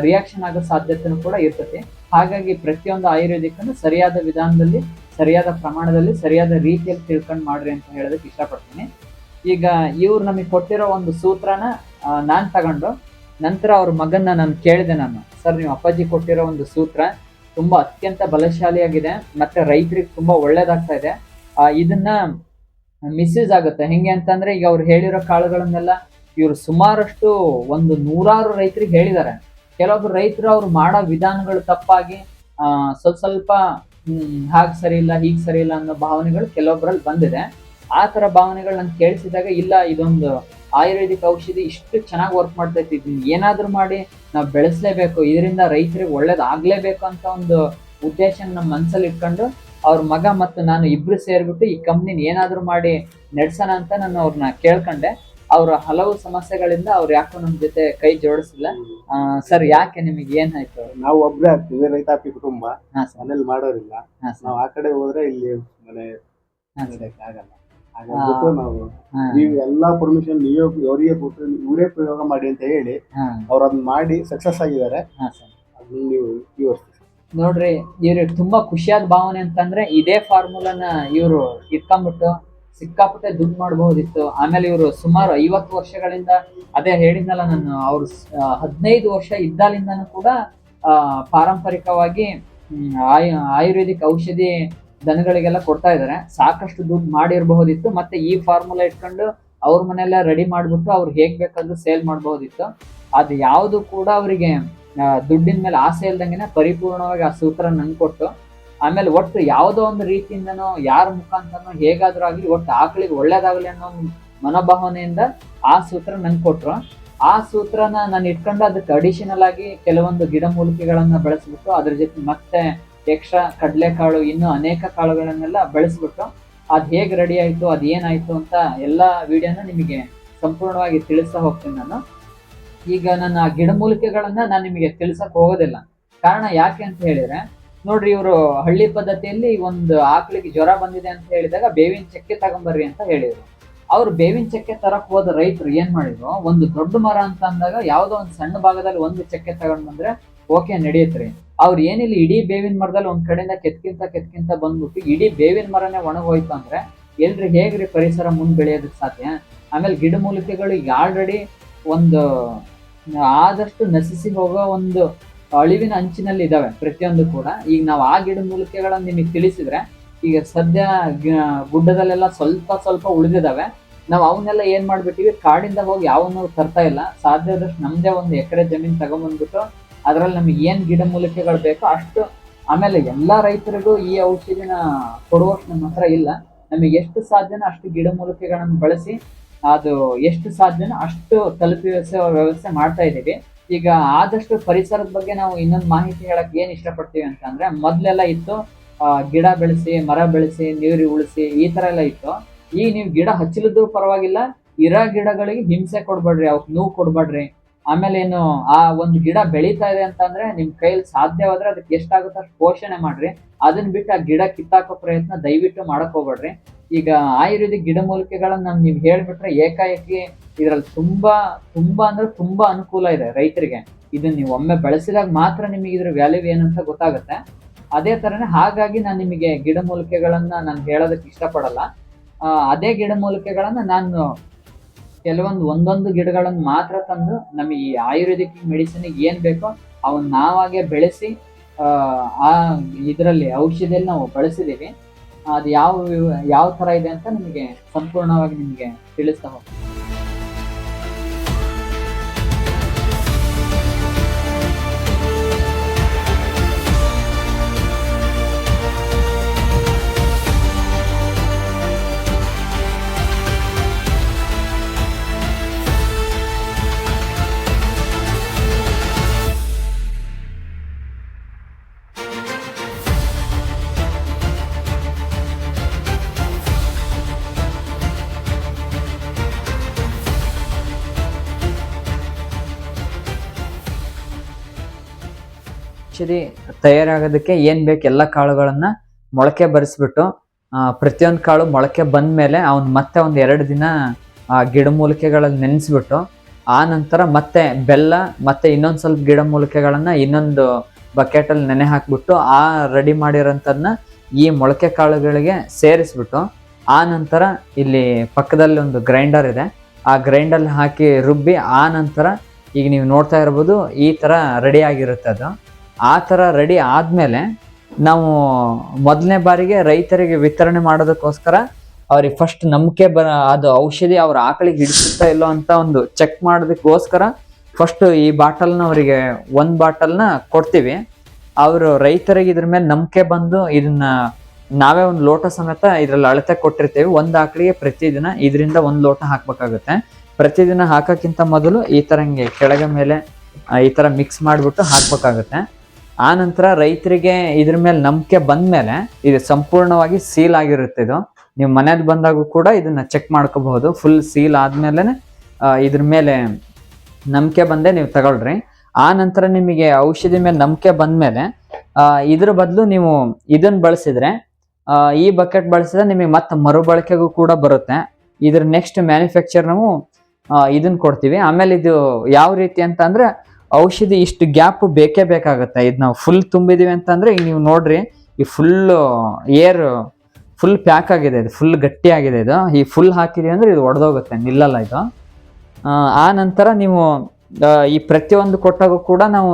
ರಿಯಾಕ್ಷನ್ ಆಗೋ ಸಾಧ್ಯತೆನೂ ಕೂಡ ಇರ್ತತಿ ಹಾಗಾಗಿ ಪ್ರತಿಯೊಂದು ಆಯುರ್ವೇದಿಕ್ಕನ್ನು ಸರಿಯಾದ ವಿಧಾನದಲ್ಲಿ, ಸರಿಯಾದ ಪ್ರಮಾಣದಲ್ಲಿ, ಸರಿಯಾದ ರೀತಿಯಲ್ಲಿ ತಿಳ್ಕೊಂಡು ಮಾಡ್ರಿ ಅಂತ ಹೇಳೋದಕ್ಕೆ ಇಷ್ಟಪಡ್ತೀನಿ. ಈಗ ಇವ್ರು ನಮಗೆ ಕೊಟ್ಟಿರೋ ಒಂದು ಸೂತ್ರನ ನಾನು ತಗೊಂಡು ನಂತರ ಅವ್ರ ಮಗನ್ನ ನಾನು ಕೇಳಿದೆ ನಾನು. ಸರ್, ನೀವು ಅಪ್ಪಾಜಿ ಕೊಟ್ಟಿರೋ ಒಂದು ಸೂತ್ರ ತುಂಬ ಅತ್ಯಂತ ಬಲಶಾಲಿಯಾಗಿದೆ, ಮತ್ತೆ ರೈತರಿಗೆ ತುಂಬ ಒಳ್ಳೇದಾಗ್ತಾ ಇದೆ. ಇದನ್ನ ಮಿಸ್ಯೂಸ್ ಆಗುತ್ತೆ. ಹೆಂಗೆ ಅಂತಂದ್ರೆ ಈಗ ಅವ್ರು ಹೇಳಿರೋ ಕಾಳುಗಳನ್ನೆಲ್ಲ ಇವರು ಸುಮಾರಷ್ಟು ಒಂದು ನೂರಾರು ರೈತರಿಗೆ ಹೇಳಿದ್ದಾರೆ. ಕೆಲವೊಬ್ರು ರೈತರು ಅವ್ರು ಮಾಡೋ ವಿಧಾನಗಳು ತಪ್ಪಾಗಿ ಸ್ವಲ್ಪ ಸ್ವಲ್ಪ ಹಾಗೆ ಸರಿ ಇಲ್ಲ, ಹೀಗೆ ಸರಿ ಇಲ್ಲ ಅನ್ನೋ ಭಾವನೆಗಳು ಕೆಲವೊಬ್ಬರಲ್ಲಿ ಬಂದಿದೆ. ಆ ಥರ ಭಾವನೆಗಳು ನಾನು ಕೇಳಿಸಿದಾಗ, ಇಲ್ಲ, ಇದೊಂದು ಆಯುರ್ವೇದಿಕ್ ಔಷಧಿ ಇಷ್ಟು ಚೆನ್ನಾಗಿ ವರ್ಕ್ ಮಾಡ್ತೈತಿ ಇದನ್ನ ಏನಾದರೂ ಮಾಡಿ ನಾವು ಬೆಳೆಸಲೇಬೇಕು, ಇದರಿಂದ ರೈತರಿಗೆ ಒಳ್ಳೇದಾಗಲೇಬೇಕು ಅಂತ ಒಂದು ಉದ್ದೇಶ ನಮ್ಮ ಮನಸ್ಸಲ್ಲಿ ಇಟ್ಕೊಂಡು ಅವ್ರ ಮಗ ಮತ್ತು ನಾನು ಇಬ್ರು ಸೇರಿಬಿಟ್ಟು ಈ ಕಂಪ್ನಿನ ಏನಾದರೂ ಮಾಡಿ ನಡೆಸೋಣ ಅಂತ ನಾನು ಅವ್ರನ್ನ ಕೇಳ್ಕೊಂಡೆ. ಅವ್ರ ಹಲವು ಸಮಸ್ಯೆಗಳಿಂದ ಅವ್ರು ಯಾಕೋ ನಮ್ಮ ಜೊತೆ ಕೈ ಜೋಡಿಸಿಲ್ಲ ಸರ್ ಯಾಕೆ ನಿಮಗೆ ಏನಾಯ್ತು ನಾವು ಒಬ್ರೇ ಆಗ್ತೀವಿ ರೈತಾಪಿ ಕುಟುಂಬ. ಮನೇಲಿ ಮಾಡೋರಿಲ್ಲ. ನಾವು ಆ ಕಡೆ ಹೋದ್ರೆ ಇಲ್ಲಿ ಮನೆ ಆಗಲ್ಲ. ನಾವು ನೀವು ಎಲ್ಲಾ ಪರ್ಮಿಷನ್ ನೀವೇ ಅವರಿಗೆ ಕೊಟ್ಟು ಇವರೇ ಪ್ರಯೋಗ ಮಾಡಿ ಅಂತ ಹೇಳಿ ಅವ್ರ ಅದನ್ನ ಮಾಡಿ ಸಕ್ಸಸ್ ಆಗಿದ್ದಾರೆ. ಅದನ್ನ ನೀವು ವಿವರಿಸ್ತೀವಿ ನೋಡ್ರಿ ಇವ್ರಿಗೆ ತುಂಬಾ ಖುಷಿಯಾದ ಭಾವನೆ ಅಂತಂದ್ರೆ ಇದೇ ಫಾರ್ಮುಲಾನ ಇವರು ಇಟ್ಕೊಂಡ್ಬಿಟ್ಟು ಸಿಕ್ಕಾಪಟ್ಟೆ ದುಡ್ಡು ಮಾಡಬಹುದಿತ್ತು. ಆಮೇಲೆ ಇವರು ಸುಮಾರು ಐವತ್ತು ವರ್ಷಗಳಿಂದ ಅದೇ ಹೇಳಿದ್ನಲ್ಲ ನಾನು, ಅವ್ರು ಹದಿನೈದು ವರ್ಷ ಇದ್ದಾಲಿಂದನೂ ಕೂಡ ಪಾರಂಪರಿಕವಾಗಿ ಆಯು, ಆಯುರ್ವೇದಿಕ್ ಔಷಧಿ ದನಗಳಿಗೆಲ್ಲ ಕೊಡ್ತಾ ಇದ್ದಾರೆ ಸಾಕಷ್ಟು ದುಡ್ಡು ಮಾಡಿರಬಹುದಿತ್ತು. ಮತ್ತೆ ಈ ಫಾರ್ಮುಲಾ ಇಟ್ಕೊಂಡು ಅವ್ರ ಮನೆಯೆಲ್ಲ ರೆಡಿ ಮಾಡ್ಬಿಟ್ಟು ಅವ್ರು ಹೇಗೆ ಬೇಕಾದ್ರೂ ಸೇಲ್ ಮಾಡಬಹುದಿತ್ತು. ಅದು ಯಾವುದು ಕೂಡ ಅವರಿಗೆ ದುಡ್ಡಿನ ಮೇಲೆ ಆಸೆ ಇಲ್ದಂಗೆ ಪರಿಪೂರ್ಣವಾಗಿ ಆ ಸೂತ್ರ ನಂಗೆ ಕೊಟ್ಟು ಆಮೇಲೆ ಒಟ್ಟು ಯಾವುದೋ ಒಂದು ರೀತಿಯಿಂದನೋ ಯಾರ ಮುಖಾಂತರನೋ ಹೇಗಾದ್ರೂ ಆಗಲಿ ಒಟ್ಟು ಆಕಳಿಗೆ ಒಳ್ಳೇದಾಗಲಿ ಅನ್ನೋ ಒಂದು ಮನೋಭಾವನೆಯಿಂದ ಆ ಸೂತ್ರ ನಂಗೆ ಕೊಟ್ರು ಆ ಸೂತ್ರನ ನಾನು ಇಟ್ಕೊಂಡು ಅದಕ್ಕೆ ಅಡಿಷನಲ್ ಆಗಿ ಕೆಲವೊಂದು ಗಿಡಮೂಲಿಕೆಗಳನ್ನ ಬೆಳೆಸ್ಬಿಟ್ಟು ಅದ್ರ ಜೊತೆ ಮತ್ತೆ ಎಕ್ಸ್ಟ್ರಾ ಕಡಲೆಕಾಳು, ಇನ್ನೂ ಅನೇಕ ಕಾಳುಗಳನ್ನೆಲ್ಲ ಬೆಳೆಸ್ಬಿಟ್ಟು ಅದು ಹೇಗೆ ರೆಡಿ ಆಯ್ತು, ಅದು ಏನಾಯಿತು ಅಂತ ಎಲ್ಲಾ ವಿಡಿಯೋನ ನಿಮಗೆ ಸಂಪೂರ್ಣವಾಗಿ ತಿಳಿಸ್ತಾ ಹೋಗ್ತೀನಿ ನಾನು. ಈಗ ನನ್ನ ಗಿಡಮೂಲಿಕೆಗಳನ್ನ ನಾನು ನಿಮಗೆ ತಿಳಿಸಕ್ ಹೋಗೋದಿಲ್ಲ. ಕಾರಣ ಯಾಕೆ ಅಂತ ಹೇಳಿದ್ರೆ, ನೋಡ್ರಿ ಇವರು ಹಳ್ಳಿ ಪದ್ಧತಿಯಲ್ಲಿ ಒಂದು ಆಕಳಿಗೆ ಜ್ವರ ಬಂದಿದೆ ಅಂತ ಹೇಳಿದಾಗ ಬೇವಿನ ಚಕ್ಕೆ ತಗೊಂಬರ್ರಿ ಅಂತ ಹೇಳಿದ್ರು. ಅವ್ರು ಬೇವಿನ ಚಕ್ಕೆ ತರಕ್ ಹೋದ ರೈತರು ಏನ್ ಮಾಡಿದ್ರು, ಒಂದು ದೊಡ್ಡ ಮರ ಅಂತ ಅಂದಾಗ ಯಾವ್ದೋ ಒಂದು ಸಣ್ಣ ಭಾಗದಲ್ಲಿ ಒಂದು ಚಕ್ಕೆ ತಗೊಂಡ್ ಬಂದ್ರೆ ಓಕೆ ನಡೆಯುತ್ತೆ ಅವ್ರು ಏನಿಲ್ಲ, ಇಡೀ ಬೇವಿನ ಮರದಲ್ಲಿ ಒಂದ್ ಕಡೆಯಿಂದ ಕೆತ್ಕಿಂತ ಕೆತ್ಕಿಂತ ಬಂದ್ಬಿಟ್ಟು ಇಡೀ ಬೇವಿನ ಮರನೇ ಒಣಗೋಯ್ತು ಅಂದ್ರೆ ಎಲ್ರಿ ಹೇಗ್ರಿ ಪರಿಸರ ಮುಂದ್ ಬೆಳೆಯೋದಕ್ಕೆ ಸಾಧ್ಯ? ಆಮೇಲೆ ಗಿಡಮೂಲಿಕೆಗಳು ಈಗ ಆಲ್ರೆಡಿ ಒಂದು, ಆದಷ್ಟು ನಶಿಸಿ ಹೋಗೋ ಒಂದು ಅಳಿವಿನ ಅಂಚಿನಲ್ಲಿ ಇದ್ದಾವೆ ಪ್ರತಿಯೊಂದು ಕೂಡ. ಈಗ ನಾವು ಆ ಗಿಡಮೂಲಿಕೆಗಳನ್ನ ನಿಮಗೆ ತಿಳಿಸಿದ್ರೆ, ಈಗ ಸದ್ಯ ಗುಡ್ಡದಲ್ಲೆಲ್ಲ ಸ್ವಲ್ಪ ಸ್ವಲ್ಪ ಉಳಿದಿದಾವೆ. ನಾವು ಅವನ್ನೆಲ್ಲ ಏನ್ ಮಾಡ್ಬಿಟ್ಟಿವಿ? ಕಾಡಿಂದ ಹೋಗಿ ಯಾವನ್ನೂ ತರ್ತಾ ಇಲ್ಲ. ಸಾಧ್ಯದಷ್ಟು ನಮ್ದೇ ಒಂದು ಎಕರೆ ಜಮೀನ್ ತಗೊಂಬಂದ್ಬಿಟ್ಟು ಅದರಲ್ಲಿ ನಮಗೆ ಏನ್ ಗಿಡಮೂಲಿಕೆಗಳು ಬೇಕೋ ಅಷ್ಟು, ಆಮೇಲೆ ಎಲ್ಲಾ ರೈತರಿಗೂ ಈ ಔಷಧಿನ ಕೊಡುವಷ್ಟು ನಮ್ಮ ಹತ್ರ ಇಲ್ಲ. ನಮಗೆ ಎಷ್ಟು ಸಾಧ್ಯನೋ ಅಷ್ಟು ಗಿಡಮೂಲಿಕೆಗಳನ್ನು ಬಳಸಿ ಅದು ಎಷ್ಟು ಸಾಧ್ಯನೋ ಅಷ್ಟು ತಲುಪಿ ವ್ಯವಸ್ಥೆ ಮಾಡ್ತಾ ಇದ್ದೀವಿ. ಈಗ ಆದಷ್ಟು ಪರಿಸರದ ಬಗ್ಗೆ ನಾವು ಇನ್ನೊಂದು ಮಾಹಿತಿ ಹೇಳಕ್ ಏನ್ ಇಷ್ಟಪಡ್ತೀವಿ ಅಂತಂದ್ರೆ, ಮೊದ್ಲೆಲ್ಲ ಇತ್ತು ಗಿಡ ಬೆಳೆಸಿ, ಮರ ಬೆಳೆಸಿ, ನೀರು ಉಳಿಸಿ, ಈ ತರ ಎಲ್ಲ ಇತ್ತು. ಈಗ ನೀವು ಗಿಡ ಹಚ್ಚಲಿದ್ದು ಪರವಾಗಿಲ್ಲ, ಇರೋ ಗಿಡಗಳಿಗೆ ಹಿಂಸೆ ಕೊಡ್ಬೇಡ್ರಿ, ಅವಕ್ ನೋವು ಕೊಡ್ಬೇಡ್ರಿ. ಆಮೇಲೆ ಏನು, ಆ ಒಂದು ಗಿಡ ಬೆಳೀತಾ ಇದೆ ಅಂತಂದ್ರೆ ನಿಮ್ ಕೈಯಲ್ಲಿ ಸಾಧ್ಯವಾದ್ರೆ ಅದಕ್ಕೆ ಎಷ್ಟಾಗುತ್ತೆ ಅಷ್ಟು ಪೋಷಣೆ ಮಾಡ್ರಿ. ಅದನ್ನ ಬಿಟ್ಟು ಆ ಗಿಡ ಕಿತ್ತಾಕೋ ಪ್ರಯತ್ನ ದಯವಿಟ್ಟು ಮಾಡಕ್ ಹೋಗ್ಬೇಡ್ರಿ. ಈಗ ಆಯುರ್ವೇದಿಕ್ ಗಿಡಮೂಲಿಕೆಗಳನ್ನ ನಾನು ನೀವ್ ಹೇಳ್ಬಿಟ್ರೆ ಏಕಾಏಕಿ ಇದ್ರಲ್ಲಿ ತುಂಬಾ ತುಂಬಾ ಅಂದ್ರೆ ತುಂಬಾ ಅನುಕೂಲ ಇದೆ ರೈತರಿಗೆ. ಇದನ್ನ ನೀವು ಒಮ್ಮೆ ಬೆಳೆಸಿದಾಗ ಮಾತ್ರ ನಿಮಗೆ ಇದ್ರ ವ್ಯಾಲ್ಯೂ ಏನಂತ ಗೊತ್ತಾಗುತ್ತೆ. ಅದೇ ತರನೇ ಹಾಗಾಗಿ ನಾನು ನಿಮಗೆ ಗಿಡಮೂಲಿಕೆಗಳನ್ನ ನಾನು ಹೇಳೋದಕ್ಕೆ ಇಷ್ಟಪಡಲ್ಲ. ಅದೇ ಗಿಡಮೂಲಿಕೆಗಳನ್ನ ನಾನು ಕೆಲವೊಂದು ಒಂದೊಂದು ಗಿಡಗಳನ್ನು ಮಾತ್ರ ತಂದು ನಮಗೆ ಈ ಆಯುರ್ವೇದಿಕ್ ಮೆಡಿಸಿನ್ ಏನು ಬೇಕೋ ಅವನ್ನ ನಾವಾಗೆ ಬೆಳೆಸಿ ಆ, ಇದರಲ್ಲಿ ಔಷಧಿಯಲ್ಲಿ ನಾವು ಬಳಸಿದ್ದೀವಿ ಅದು ಯಾವ ಯಾವ ಥರ ಇದೆ ಅಂತ ನಿಮಗೆ ಸಂಪೂರ್ಣವಾಗಿ ನಿಮಗೆ ತಿಳಿಸ್ತಾ ಹೋಗ್ತೀನಿ. ಔಷಧಿ ತಯಾರಾಗೋದಕ್ಕೆ ಏನು ಬೇಕು ಎಲ್ಲ ಕಾಳುಗಳನ್ನು ಮೊಳಕೆ ಬರಿಸ್ಬಿಟ್ಟು ಪ್ರತಿಯೊಂದು ಕಾಳು ಮೊಳಕೆ ಬಂದ ಮೇಲೆ ಅವ್ನ್ ಮತ್ತೆ ಒಂದು ಎರಡು ದಿನ ಗಿಡಮೂಲಿಕೆಗಳಲ್ಲಿ ನೆನೆಸ್ಬಿಟ್ಟು, ಆ ನಂತರ ಮತ್ತೆ ಬೆಲ್ಲ ಮತ್ತೆ ಇನ್ನೊಂದು ಸ್ವಲ್ಪ ಗಿಡಮೂಲಿಕೆಗಳನ್ನು ಇನ್ನೊಂದು ಬಕೆಟಲ್ಲಿ ನೆನೆ ಹಾಕ್ಬಿಟ್ಟು, ಆ ರೆಡಿ ಮಾಡಿರೋಂಥದನ್ನ ಈ ಮೊಳಕೆ ಕಾಳುಗಳಿಗೆ ಸೇರಿಸ್ಬಿಟ್ಟು, ಆ ನಂತರ ಇಲ್ಲಿ ಪಕ್ಕದಲ್ಲಿ ಒಂದು ಗ್ರೈಂಡರ್ ಇದೆ. ಆ ಗ್ರೈಂಡಲ್ಲಿ ಹಾಕಿ ರುಬ್ಬಿ, ಆ ನಂತರ ಈಗ ನೀವು ನೋಡ್ತಾ ಇರ್ಬೋದು ಈ ತರ ರೆಡಿ ಆಗಿರುತ್ತೆ ಅದು. ಆ ಥರ ರೆಡಿ ಆದಮೇಲೆ ನಾವು ಮೊದಲನೇ ಬಾರಿಗೆ ರೈತರಿಗೆ ವಿತರಣೆ ಮಾಡೋದಕ್ಕೋಸ್ಕರ ಅವ್ರಿಗೆ ಫಸ್ಟ್ ನಂಬಿಕೆ ಬರ ಅದು ಔಷಧಿ ಅವ್ರ ಆಕಳಿಗೆ ಹಿಡಿಸುತ್ತಾ ಇಲ್ಲೋ ಅಂತ ಒಂದು ಚೆಕ್ ಮಾಡೋದಕ್ಕೋಸ್ಕರ ಫಸ್ಟ್ ಈ ಬಾಟಲ್ನ ಅವರಿಗೆ ಒಂದು ಬಾಟಲ್ನ ಕೊಡ್ತೀವಿ. ಅವರು ರೈತರಿಗೆ ಇದ್ರ ಮೇಲೆ ನಂಬಿಕೆ ಬಂದು ಇದನ್ನ ನಾವೇ ಒಂದು ಲೋಟ ಸಮೇತ ಇದ್ರಲ್ಲಿ ಅಳತೆ ಕೊಟ್ಟಿರ್ತೀವಿ. ಒಂದು ಆಕಳಿಗೆ ಪ್ರತಿದಿನ ಇದರಿಂದ ಒಂದು ಲೋಟ ಹಾಕಬೇಕಾಗುತ್ತೆ. ಪ್ರತಿದಿನ ಹಾಕೋಕ್ಕಿಂತ ಮೊದಲು ಈ ಥರ ಹಂಗೆ ಕೆಳಗೆ ಮೇಲೆ ಈ ಥರ ಮಿಕ್ಸ್ ಮಾಡಿಬಿಟ್ಟು ಹಾಕ್ಬೇಕಾಗುತ್ತೆ. ಆ ನಂತರ ರೈತರಿಗೆ ಇದ್ರ ಮೇಲೆ ನಂಬಿಕೆ ಬಂದ್ಮೇಲೆ ಇದು ಸಂಪೂರ್ಣವಾಗಿ ಸೀಲ್ ಆಗಿರುತ್ತೆ ಇದು. ನೀವು ಮನೆಯಲ್ಲಿ ಬಂದಾಗೂ ಕೂಡ ಇದನ್ನ ಚೆಕ್ ಮಾಡ್ಕೋಬಹುದು. ಫುಲ್ ಸೀಲ್ ಆದ್ಮೇಲೆ ಇದ್ರ ಮೇಲೆ ನಂಬಿಕೆ ಬಂದೆ ನೀವು ತಗೊಳ್ರಿ. ಆ ನಂತರ ನಿಮಗೆ ಔಷಧಿ ಮೇಲೆ ನಂಬಿಕೆ ಬಂದ್ಮೇಲೆ ಮೇಲೆ ಇದ್ರ ಬದಲು ನೀವು ಇದನ್ನ ಬಳಸಿದ್ರೆ ಈ ಬಕೆಟ್ ಬಳಸಿದ್ರೆ ನಿಮಗೆ ಮತ್ತೆ ಮರುಬಳಕೆಗೂ ಕೂಡ ಬರುತ್ತೆ. ಇದ್ರ ನೆಕ್ಸ್ಟ್ ಮ್ಯಾನುಫ್ಯಾಕ್ಚರ್ ನಾವು ಇದನ್ನ ಕೊಡ್ತೀವಿ. ಆಮೇಲೆ ಇದು ಯಾವ ರೀತಿ ಅಂತ ಅಂದ್ರೆ ಔಷಧಿ ಇಷ್ಟು ಗ್ಯಾಪ್ ಬೇಕೇ ಬೇಕಾಗುತ್ತೆ. ಇದು ನಾವು ಫುಲ್ ತುಂಬಿದೀವಿ ಅಂತಂದರೆ ಈಗ ನೀವು ನೋಡ್ರಿ ಈ ಫುಲ್ ಏರ್ ಫುಲ್ ಪ್ಯಾಕ್ ಆಗಿದೆ ಇದು ಫುಲ್ ಗಟ್ಟಿ ಆಗಿದೆ ಇದು. ಈ ಫುಲ್ ಹಾಕಿದೀವಿ ಅಂದ್ರೆ ಇದು ಒಡೆದೋಗುತ್ತೆ ನಿಲ್ಲಲ್ಲ ಇದು. ಆ, ನಂತರ ನೀವು ಈ ಪ್ರತಿಯೊಂದು ಕೊಟ್ಟಾಗೂ ಕೂಡ ನಾವು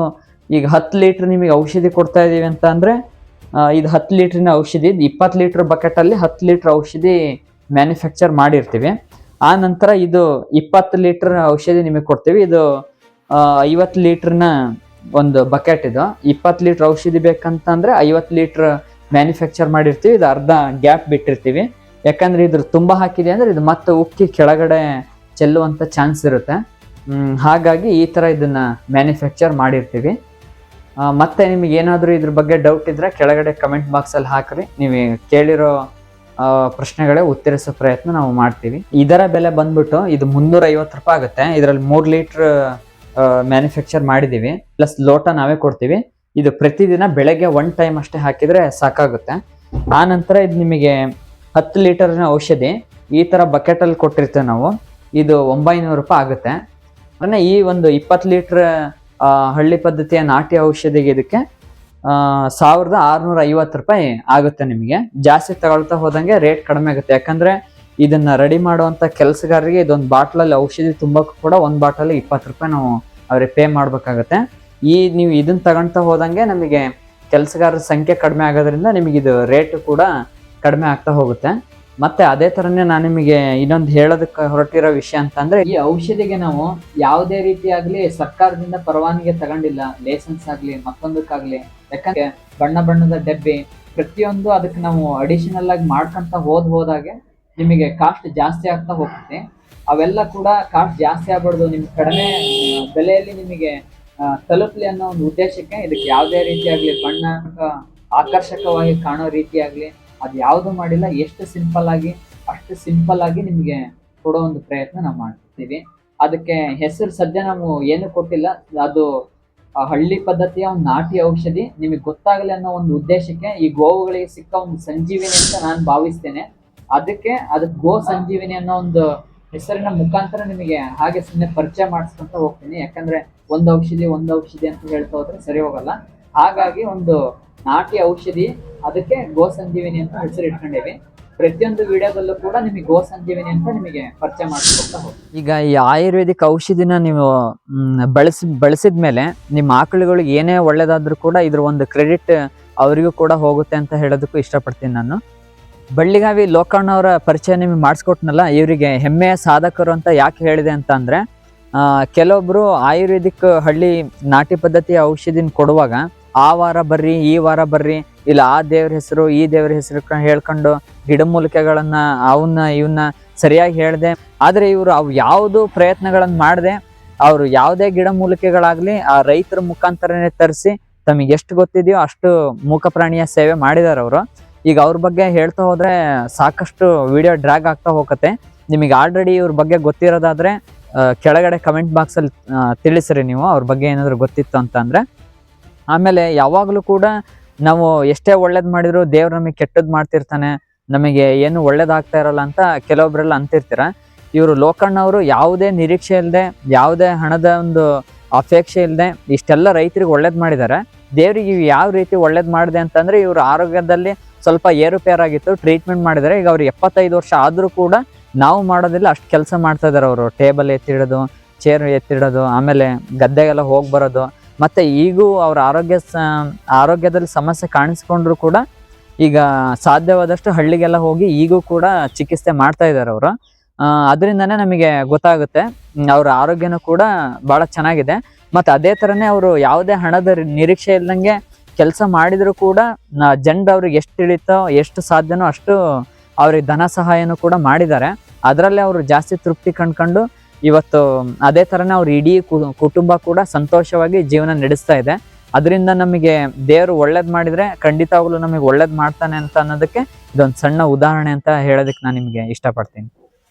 ಈಗ ಹತ್ತು ಲೀಟ್ರ್ ನಿಮಗೆ ಔಷಧಿ ಕೊಡ್ತಾ ಇದ್ದೀವಿ ಅಂತ ಅಂದ್ರೆ ಇದು ಹತ್ತು ಲೀಟ್ರಿನ ಔಷಧಿ ಇಪ್ಪತ್ತು ಲೀಟ್ರ್ ಬಕೆಟಲ್ಲಿ ಹತ್ತು ಲೀಟ್ರ್ ಔಷಧಿ ಮ್ಯಾನುಫ್ಯಾಕ್ಚರ್ ಮಾಡಿರ್ತೀವಿ. ಆ ನಂತರ ಇದು ಇಪ್ಪತ್ತು ಲೀಟ್ರ್ ಔಷಧಿ ನಿಮಗೆ ಕೊಡ್ತೀವಿ. ಇದು ಐವತ್ತು ಲೀಟ್ರ್ನ ಒಂದು ಬಕೆಟ್ ಇದು. ಇಪ್ಪತ್ತು ಲೀಟ್ರ್ ಔಷಧಿ ಬೇಕಂತಂದ್ರೆ ಐವತ್ತು ಲೀಟ್ರ್ ಮ್ಯಾನುಫ್ಯಾಕ್ಚರ್ ಮಾಡಿರ್ತೀವಿ. ಇದು ಅರ್ಧ ಗ್ಯಾಪ್ ಬಿಟ್ಟಿರ್ತೀವಿ. ಯಾಕಂದ್ರೆ ಇದ್ರ ತುಂಬ ಹಾಕಿದೆ ಅಂದ್ರೆ ಇದು ಮತ್ತೆ ಉಕ್ಕಿ ಕೆಳಗಡೆ ಚೆಲ್ಲುವಂಥ ಚಾನ್ಸ್ ಇರುತ್ತೆ. ಹಾಗಾಗಿ ಈ ಥರ ಇದನ್ನು ಮ್ಯಾನುಫ್ಯಾಕ್ಚರ್ ಮಾಡಿರ್ತೀವಿ. ಮತ್ತೆ ನಿಮಗೆ ಏನಾದರೂ ಇದ್ರ ಬಗ್ಗೆ ಡೌಟ್ ಇದ್ದರೆ ಕೆಳಗಡೆ ಕಮೆಂಟ್ ಬಾಕ್ಸಲ್ಲಿ ಹಾಕ್ರಿ. ನೀವು ಕೇಳಿರೋ ಪ್ರಶ್ನೆಗಳೇ ಉತ್ತರಿಸೋ ಪ್ರಯತ್ನ ನಾವು ಮಾಡ್ತೀವಿ. ಇದರ ಬೆಲೆ ಬಂದ್ಬಿಟ್ಟು ಇದು ಮುನ್ನೂರ ಐವತ್ತು ರೂಪಾಯಿ ಆಗುತ್ತೆ. ಇದರಲ್ಲಿ ಮೂರು ಲೀಟ್ರ್ ಮ್ಯಾನುಫ್ಯಾಕ್ಚರ್ ಮಾಡಿದ್ದೀವಿ. ಪ್ಲಸ್ ಲೋಟ ನಾವೇ ಕೊಡ್ತೀವಿ. ಇದು ಪ್ರತಿದಿನ ಬೆಳಗ್ಗೆ ಒನ್ ಟೈಮ್ ಅಷ್ಟೇ ಹಾಕಿದ್ರೆ ಸಾಕಾಗುತ್ತೆ. ಆ ನಂತರ ಇದು ನಿಮಗೆ ಹತ್ತು ಲೀಟರ್ನ ಔಷಧಿ ಈ ಥರ ಬಕೆಟಲ್ಲಿ ಕೊಟ್ಟಿರ್ತೇವೆ ನಾವು. ಇದು ಒಂಬೈನೂರು ರೂಪಾಯಿ ಆಗುತ್ತೆ. ಅಂದರೆ ಈ ಒಂದು ಇಪ್ಪತ್ತು ಲೀಟ್ರ್ ಹಳ್ಳಿ ಪದ್ಧತಿಯ ನಾಟಿ ಔಷಧಿಗೆ ಇದಕ್ಕೆ ಸಾವಿರದ ಆರುನೂರ ಐವತ್ತು ರೂಪಾಯಿ ಆಗುತ್ತೆ ನಿಮಗೆ. ಜಾಸ್ತಿ ತಗೊಳ್ತಾ ಹೋದಂಗೆ ರೇಟ್ ಕಡಿಮೆ ಆಗುತ್ತೆ. ಯಾಕಂದ್ರೆ ಇದನ್ನ ರೆಡಿ ಮಾಡುವಂತ ಕೆಲಸಗಾರರಿಗೆ ಇದೊಂದು ಬಾಟ್ಲಲ್ಲಿ ಔಷಧಿ ತುಂಬಕ್ಕೂ ಕೂಡ ಒಂದು ಬಾಟಲ್ ಇಪ್ಪತ್ತು ರೂಪಾಯಿ ನಾವು ಅವ್ರಿಗೆ ಪೇ ಮಾಡ್ಬೇಕಾಗತ್ತೆ. ಈ ನೀವು ಇದನ್ನ ತಗೊಳ್ತಾ ಹೋದಂಗೆ ನಮಗೆ ಕೆಲಸಗಾರರ ಸಂಖ್ಯೆ ಕಡಿಮೆ ಆಗೋದ್ರಿಂದ ನಿಮಗೆ ಇದು ರೇಟ್ ಕೂಡ ಕಡಿಮೆ ಆಗ್ತಾ ಹೋಗುತ್ತೆ. ಮತ್ತೆ ಅದೇ ತರನೇ ನಾನು ನಿಮಗೆ ಇನ್ನೊಂದು ಹೇಳೋದಕ್ಕೆ ಹೊರಟಿರೋ ವಿಷಯ ಅಂತಂದ್ರೆ, ಈ ಔಷಧಿಗೆ ನಾವು ಯಾವುದೇ ರೀತಿಯಾಗಲಿ ಸರ್ಕಾರದಿಂದ ಪರವಾನಗಿ ತಗೊಂಡಿಲ್ಲ ಲೈಸೆನ್ಸ್ ಆಗಲಿ ಮತ್ತೊಂದಕ್ಕಾಗ್ಲಿ ಯಾಕಂದ್ರೆ ಬಣ್ಣ ಬಣ್ಣದ ಡಬ್ಬಿ ಪ್ರತಿಯೊಂದು ಅದಕ್ಕೆ ನಾವು ಅಡಿಷನಲ್ ಆಗಿ ಮಾಡ್ಕೊಂತ ಹೋದ್ ಹೋದಾಗೆ ನಿಮಗೆ ಕಾಸ್ಟ್ ಜಾಸ್ತಿ ಆಗ್ತಾ ಹೋಗುತ್ತೆ. ಅವೆಲ್ಲ ಕೂಡ ಕಾಸ್ಟ್ ಜಾಸ್ತಿ ಆಗ್ಬಾರ್ದು. ನಿಮ್ಗೆ ಕಡಿಮೆ ಬೆಲೆಯಲ್ಲಿ ನಿಮಗೆ ತಲುಪಲಿ ಅನ್ನೋ ಒಂದು ಉದ್ದೇಶಕ್ಕೆ ಇದಕ್ಕೆ ಯಾವುದೇ ರೀತಿಯಾಗಲಿ ಬಣ್ಣ ಆಕರ್ಷಕವಾಗಿ ಕಾಣೋ ರೀತಿಯಾಗಲಿ ಅದು ಯಾವುದು ಮಾಡಿಲ್ಲ. ಎಷ್ಟು ಸಿಂಪಲ್ ಆಗಿ, ಅಷ್ಟು ಸಿಂಪಲ್ ಆಗಿ ನಿಮಗೆ ಕೊಡೋ ಒಂದು ಪ್ರಯತ್ನ ನಾವು ಮಾಡ್ತೀವಿ. ಅದಕ್ಕೆ ಹೆಸರು ಸದ್ಯ ನಾವು ಏನು ಕೊಟ್ಟಿಲ್ಲ. ಅದು ಹಳ್ಳಿ ಪದ್ಧತಿಯ ಒಂದು ನಾಟಿ ಔಷಧಿ. ನಿಮಗೆ ಗೊತ್ತಾಗಲಿ ಅನ್ನೋ ಒಂದು ಉದ್ದೇಶಕ್ಕೆ ಈ ಗೋವುಗಳಿಗೆ ಸಿಕ್ಕ ಒಂದು ಸಂಜೀವಿನಿ ಅಂತ ನಾನು ಭಾವಿಸ್ತೇನೆ. ಅದಕ್ಕೆ ಅದಕ್ಕೆ ಗೋ ಸಂಜೀವಿನಿ ಅನ್ನೋ ಒಂದು ಹೆಸರಿನ ಮುಖಾಂತರ ನಿಮಗೆ ಹಾಗೆ ಸುಮ್ಮನೆ ಪರಿಚಯ ಮಾಡಿಸ್ಕೊಂತ ಹೋಗ್ತೀನಿ. ಯಾಕಂದ್ರೆ ಒಂದು ಔಷಧಿ ಒಂದು ಔಷಧಿ ಅಂತ ಹೇಳ್ತಾ ಹೋದ್ರೆ ಸರಿ ಹೋಗಲ್ಲ. ಹಾಗಾಗಿ ಒಂದು ನಾಟಿ ಔಷಧಿ, ಅದಕ್ಕೆ ಗೋ ಸಂಜೀವಿನಿ ಅಂತ ಹೆಸರು ಇಟ್ಕೊಂಡಿವಿ. ಪ್ರತಿಯೊಂದು ವಿಡಿಯೋದಲ್ಲೂ ಕೂಡ ನಿಮಗೆ ಗೋ ಸಂಜೀವಿನಿ ಅಂತ ನಿಮಗೆ ಪರಿಚಯ ಮಾಡಿಸ್ಕೊಳ್ತಾ ಈಗ ಈ ಆಯುರ್ವೇದಿಕ್ ಔಷಧಿನ ನೀವು ಬಳಸಿ ಬಳಸಿದ ಮೇಲೆ ನಿಮ್ಮ ಆಕಳುಗಳಿಗೆ ಏನೇ ಒಳ್ಳೇದಾದ್ರೂ ಕೂಡ ಇದ್ರ ಒಂದು ಕ್ರೆಡಿಟ್ ಅವರಿಗೂ ಕೂಡ ಹೋಗುತ್ತೆ ಅಂತ ಹೇಳೋದಕ್ಕೂ ಇಷ್ಟಪಡ್ತೀನಿ ನಾನು. ಬಳ್ಳಿಗಾವಿ ಲೋಕಣ್ಣವರ ಪರಿಚಯ ನಿಮಗೆ ಮಾಡಿಸ್ಕೊಟ್ನಲ್ಲ ಇವರಿಗೆ ಹೆಮ್ಮೆಯ ಸಾಧಕರು ಅಂತ ಯಾಕೆ ಹೇಳಿದೆ ಅಂತ ಅಂದರೆ ಆ, ಕೆಲವೊಬ್ರು ಆಯುರ್ವೇದಿಕ್ ಹಳ್ಳಿ ನಾಟಿ ಪದ್ಧತಿಯ ಔಷಧಿನ ಕೊಡುವಾಗ ಆ ವಾರ ಬರ್ರಿ ಈ ವಾರ ಬರ್ರಿ ಇಲ್ಲ ಆ ದೇವ್ರ ಹೆಸರು ಈ ದೇವ್ರ ಹೆಸರು ಹೇಳ್ಕೊಂಡು ಗಿಡಮೂಲಿಕೆಗಳನ್ನ ಅವನ್ನ ಇವನ್ನ ಸರಿಯಾಗಿ ಹೇಳಿದೆ. ಆದರೆ ಇವರು ಅವು ಯಾವುದು ಪ್ರಯತ್ನಗಳನ್ನು ಮಾಡದೆ ಅವರು ಯಾವುದೇ ಗಿಡಮೂಲಿಕೆಗಳಾಗ್ಲಿ ಆ ರೈತರ ಮುಖಾಂತರನೇ ತರಿಸಿ ತಮಗೆ ಎಷ್ಟು ಗೊತ್ತಿದೆಯೋ ಅಷ್ಟು ಮೂಕ ಪ್ರಾಣಿಯ ಸೇವೆ ಮಾಡಿದ್ದಾರೆ ಅವರು ಈಗ ಅವ್ರ ಬಗ್ಗೆ ಹೇಳ್ತಾ ಹೋದ್ರೆ ಸಾಕಷ್ಟು ವಿಡಿಯೋ ಡ್ರ್ಯಾಗ್ ಆಗ್ತಾ ಹೋಗುತ್ತೆ. ನಿಮಗೆ ಆಲ್ರೆಡಿ ಇವ್ರ ಬಗ್ಗೆ ಗೊತ್ತಿರೋದಾದ್ರೆ ಕೆಳಗಡೆ ಕಮೆಂಟ್ ಬಾಕ್ಸ್ ಅಲ್ಲಿ ಆ, ತಿಳಿಸ್ರಿ ನೀವು ಅವ್ರ ಬಗ್ಗೆ ಏನಾದ್ರು ಗೊತ್ತಿತ್ತು ಅಂತ ಅಂದ್ರೆ. ಆಮೇಲೆ ಯಾವಾಗಲೂ ಕೂಡ ನಾವು ಎಷ್ಟೇ ಒಳ್ಳೇದ್ ಮಾಡಿದ್ರು ದೇವ್ರು ನಮಗೆ ಕೆಟ್ಟದ್ ಮಾಡ್ತಿರ್ತಾನೆ ನಮಗೆ ಏನು ಒಳ್ಳೇದಾಗ್ತಾ ಇರಲ್ಲ ಅಂತ ಕೆಲವೊಬ್ರೆಲ್ಲ ಅಂತಿರ್ತೀರ. ಇವರು ಲೋಕಣ್ಣವರು ಯಾವುದೇ ನಿರೀಕ್ಷೆ ಇಲ್ಲದೆ ಯಾವುದೇ ಹಣದ ಒಂದು ಅಪೇಕ್ಷೆ ಇಲ್ಲದೆ ಇಷ್ಟೆಲ್ಲ ರೈತರಿಗೆ ಒಳ್ಳೇದು ಮಾಡಿದ್ದಾರೆ ದೇವ್ರಿಗೆ ಯಾವ ರೀತಿ ಒಳ್ಳೇದು ಮಾಡಿದೆ ಅಂತಂದ್ರೆ ಇವರು ಆರೋಗ್ಯದಲ್ಲಿ ಸ್ವಲ್ಪ ಏರುಪೇರಾಗಿತ್ತು ಟ್ರೀಟ್ಮೆಂಟ್ ಮಾಡಿದರೆ ಈಗ ಅವ್ರು ಎಪ್ಪತ್ತೈದು ವರ್ಷ ಆದರೂ ಕೂಡ ನಾವು ಮಾಡೋದಿಲ್ಲ, ಅಷ್ಟು ಕೆಲಸ ಮಾಡ್ತಾ ಇದ್ದಾರೆ ಅವರು. ಟೇಬಲ್ ಎತ್ತಿಡೋದು ಚೇರ್ ಎತ್ತಿಡೋದು, ಆಮೇಲೆ ಗದ್ದೆಗೆಲ್ಲ ಹೋಗಿ ಬರೋದು. ಮತ್ತೆ ಈಗೂ ಅವ್ರ ಆರೋಗ್ಯ ಆರೋಗ್ಯದಲ್ಲಿ ಸಮಸ್ಯೆ ಕಾಣಿಸ್ಕೊಂಡ್ರು ಕೂಡ ಈಗ ಸಾಧ್ಯವಾದಷ್ಟು ಹಳ್ಳಿಗೆಲ್ಲ ಹೋಗಿ ಈಗೂ ಕೂಡ ಚಿಕಿತ್ಸೆ ಮಾಡ್ತಾ ಇದ್ದಾರೆ ಅವರು. ಅದರಿಂದನೇ ನಮಗೆ ಗೊತ್ತಾಗುತ್ತೆ ಅವ್ರ ಆರೋಗ್ಯನೂ ಕೂಡ ಬಹಳ ಚೆನ್ನಾಗಿದೆ. ಮತ್ತೆ ಅದೇ ತರನೇ ಅವರು ಯಾವುದೇ ಹಣದ ನಿರೀಕ್ಷೆ ಇಲ್ದಂಗೆ ಕೆಲಸ ಮಾಡಿದ್ರು ಕೂಡ ಜಂಡ ಅವ್ರಿಗೆ ಎಷ್ಟು ಇಳಿತೋ ಎಷ್ಟು ಸಾಧ್ಯನೋ ಅಷ್ಟು ಅವ್ರಿಗೆ ಧನ ಸಹಾಯನೂ ಕೂಡ ಮಾಡಿದ್ದಾರೆ. ಅದರಲ್ಲಿ ಅವರು ಜಾಸ್ತಿ ತೃಪ್ತಿ ಕಂಡ್ಕೊಂಡು ಇವತ್ತು ಅದೇ ಥರನೇ ಅವ್ರ ಇಡೀ ಕುಟುಂಬ ಕೂಡ ಸಂತೋಷವಾಗಿ ಜೀವನ ನಡೆಸ್ತಾ ಇದೆ. ಅದರಿಂದ ನಮಗೆ ದೇವರು ಒಳ್ಳೇದು ಮಾಡಿದ್ರೆ ಖಂಡಿತವಾಗ್ಲೂ ನಮಗೆ ಒಳ್ಳೇದು ಮಾಡ್ತಾನೆ ಅಂತ ಅನ್ನೋದಕ್ಕೆ ಇದೊಂದು ಸಣ್ಣ ಉದಾಹರಣೆ ಅಂತ ಹೇಳೋದಕ್ಕೆ ನಾನು ನಿಮಗೆ ಇಷ್ಟಪಡ್ತೀನಿ.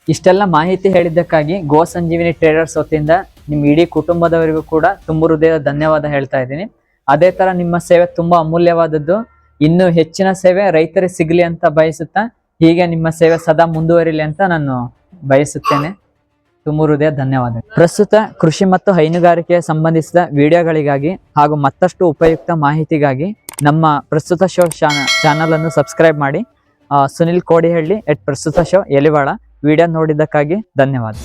ಇಷ್ಟೆಲ್ಲ ಮಾಹಿತಿ ಹೇಳಿದ್ದಕ್ಕಾಗಿ ಗೋ ಸಂಜೀವಿನಿ ಟ್ರೇಡರ್ಸ್ ವತಿಯಿಂದ ನಿಮ್ಮ ಇಡೀ ಕುಟುಂಬದವರಿಗೂ ಕೂಡ ತುಂಬ ಹೃದಯದ ಧನ್ಯವಾದ ಹೇಳ್ತಾ ಇದ್ದೀನಿ. ಅದೇ ತರ ನಿಮ್ಮ ಸೇವೆ ತುಂಬಾ ಅಮೂಲ್ಯವಾದದ್ದು. ಇನ್ನು ಹೆಚ್ಚಿನ ಸೇವೆ ರೈತರಿಗೆ ಸಿಗಲಿ ಅಂತ ಬಯಸುತ್ತಾ, ಹೀಗೆ ನಿಮ್ಮ ಸೇವೆ ಸದಾ ಮುಂದುವರಿಲಿ ಅಂತ ನಾನು ಬಯಸುತ್ತೇನೆ. ತುಂಬ ಹೃದಯ ಧನ್ಯವಾದ ಪ್ರಸ್ತುತ ಕೃಷಿ ಮತ್ತು ಹೈನುಗಾರಿಕೆಗೆ ಸಂಬಂಧಿಸಿದ ವಿಡಿಯೋಗಳಿಗಾಗಿ ಹಾಗೂ ಮತ್ತಷ್ಟು ಉಪಯುಕ್ತ ಮಾಹಿತಿಗಾಗಿ ನಮ್ಮ ಪ್ರಸ್ತುತ ಶೋ ಚಾನಲ್ ಅನ್ನು ಸಬ್ಸ್ಕ್ರೈಬ್ ಮಾಡಿ. ಸುನಿಲ್ ಕೋಡಿಹಳ್ಳಿ ಎಟ್ ಪ್ರಸ್ತುತ ಶೋ ಎಲಿವಾಳ. ವಿಡಿಯೋ ನೋಡಿದ್ದಕ್ಕಾಗಿ ಧನ್ಯವಾದ.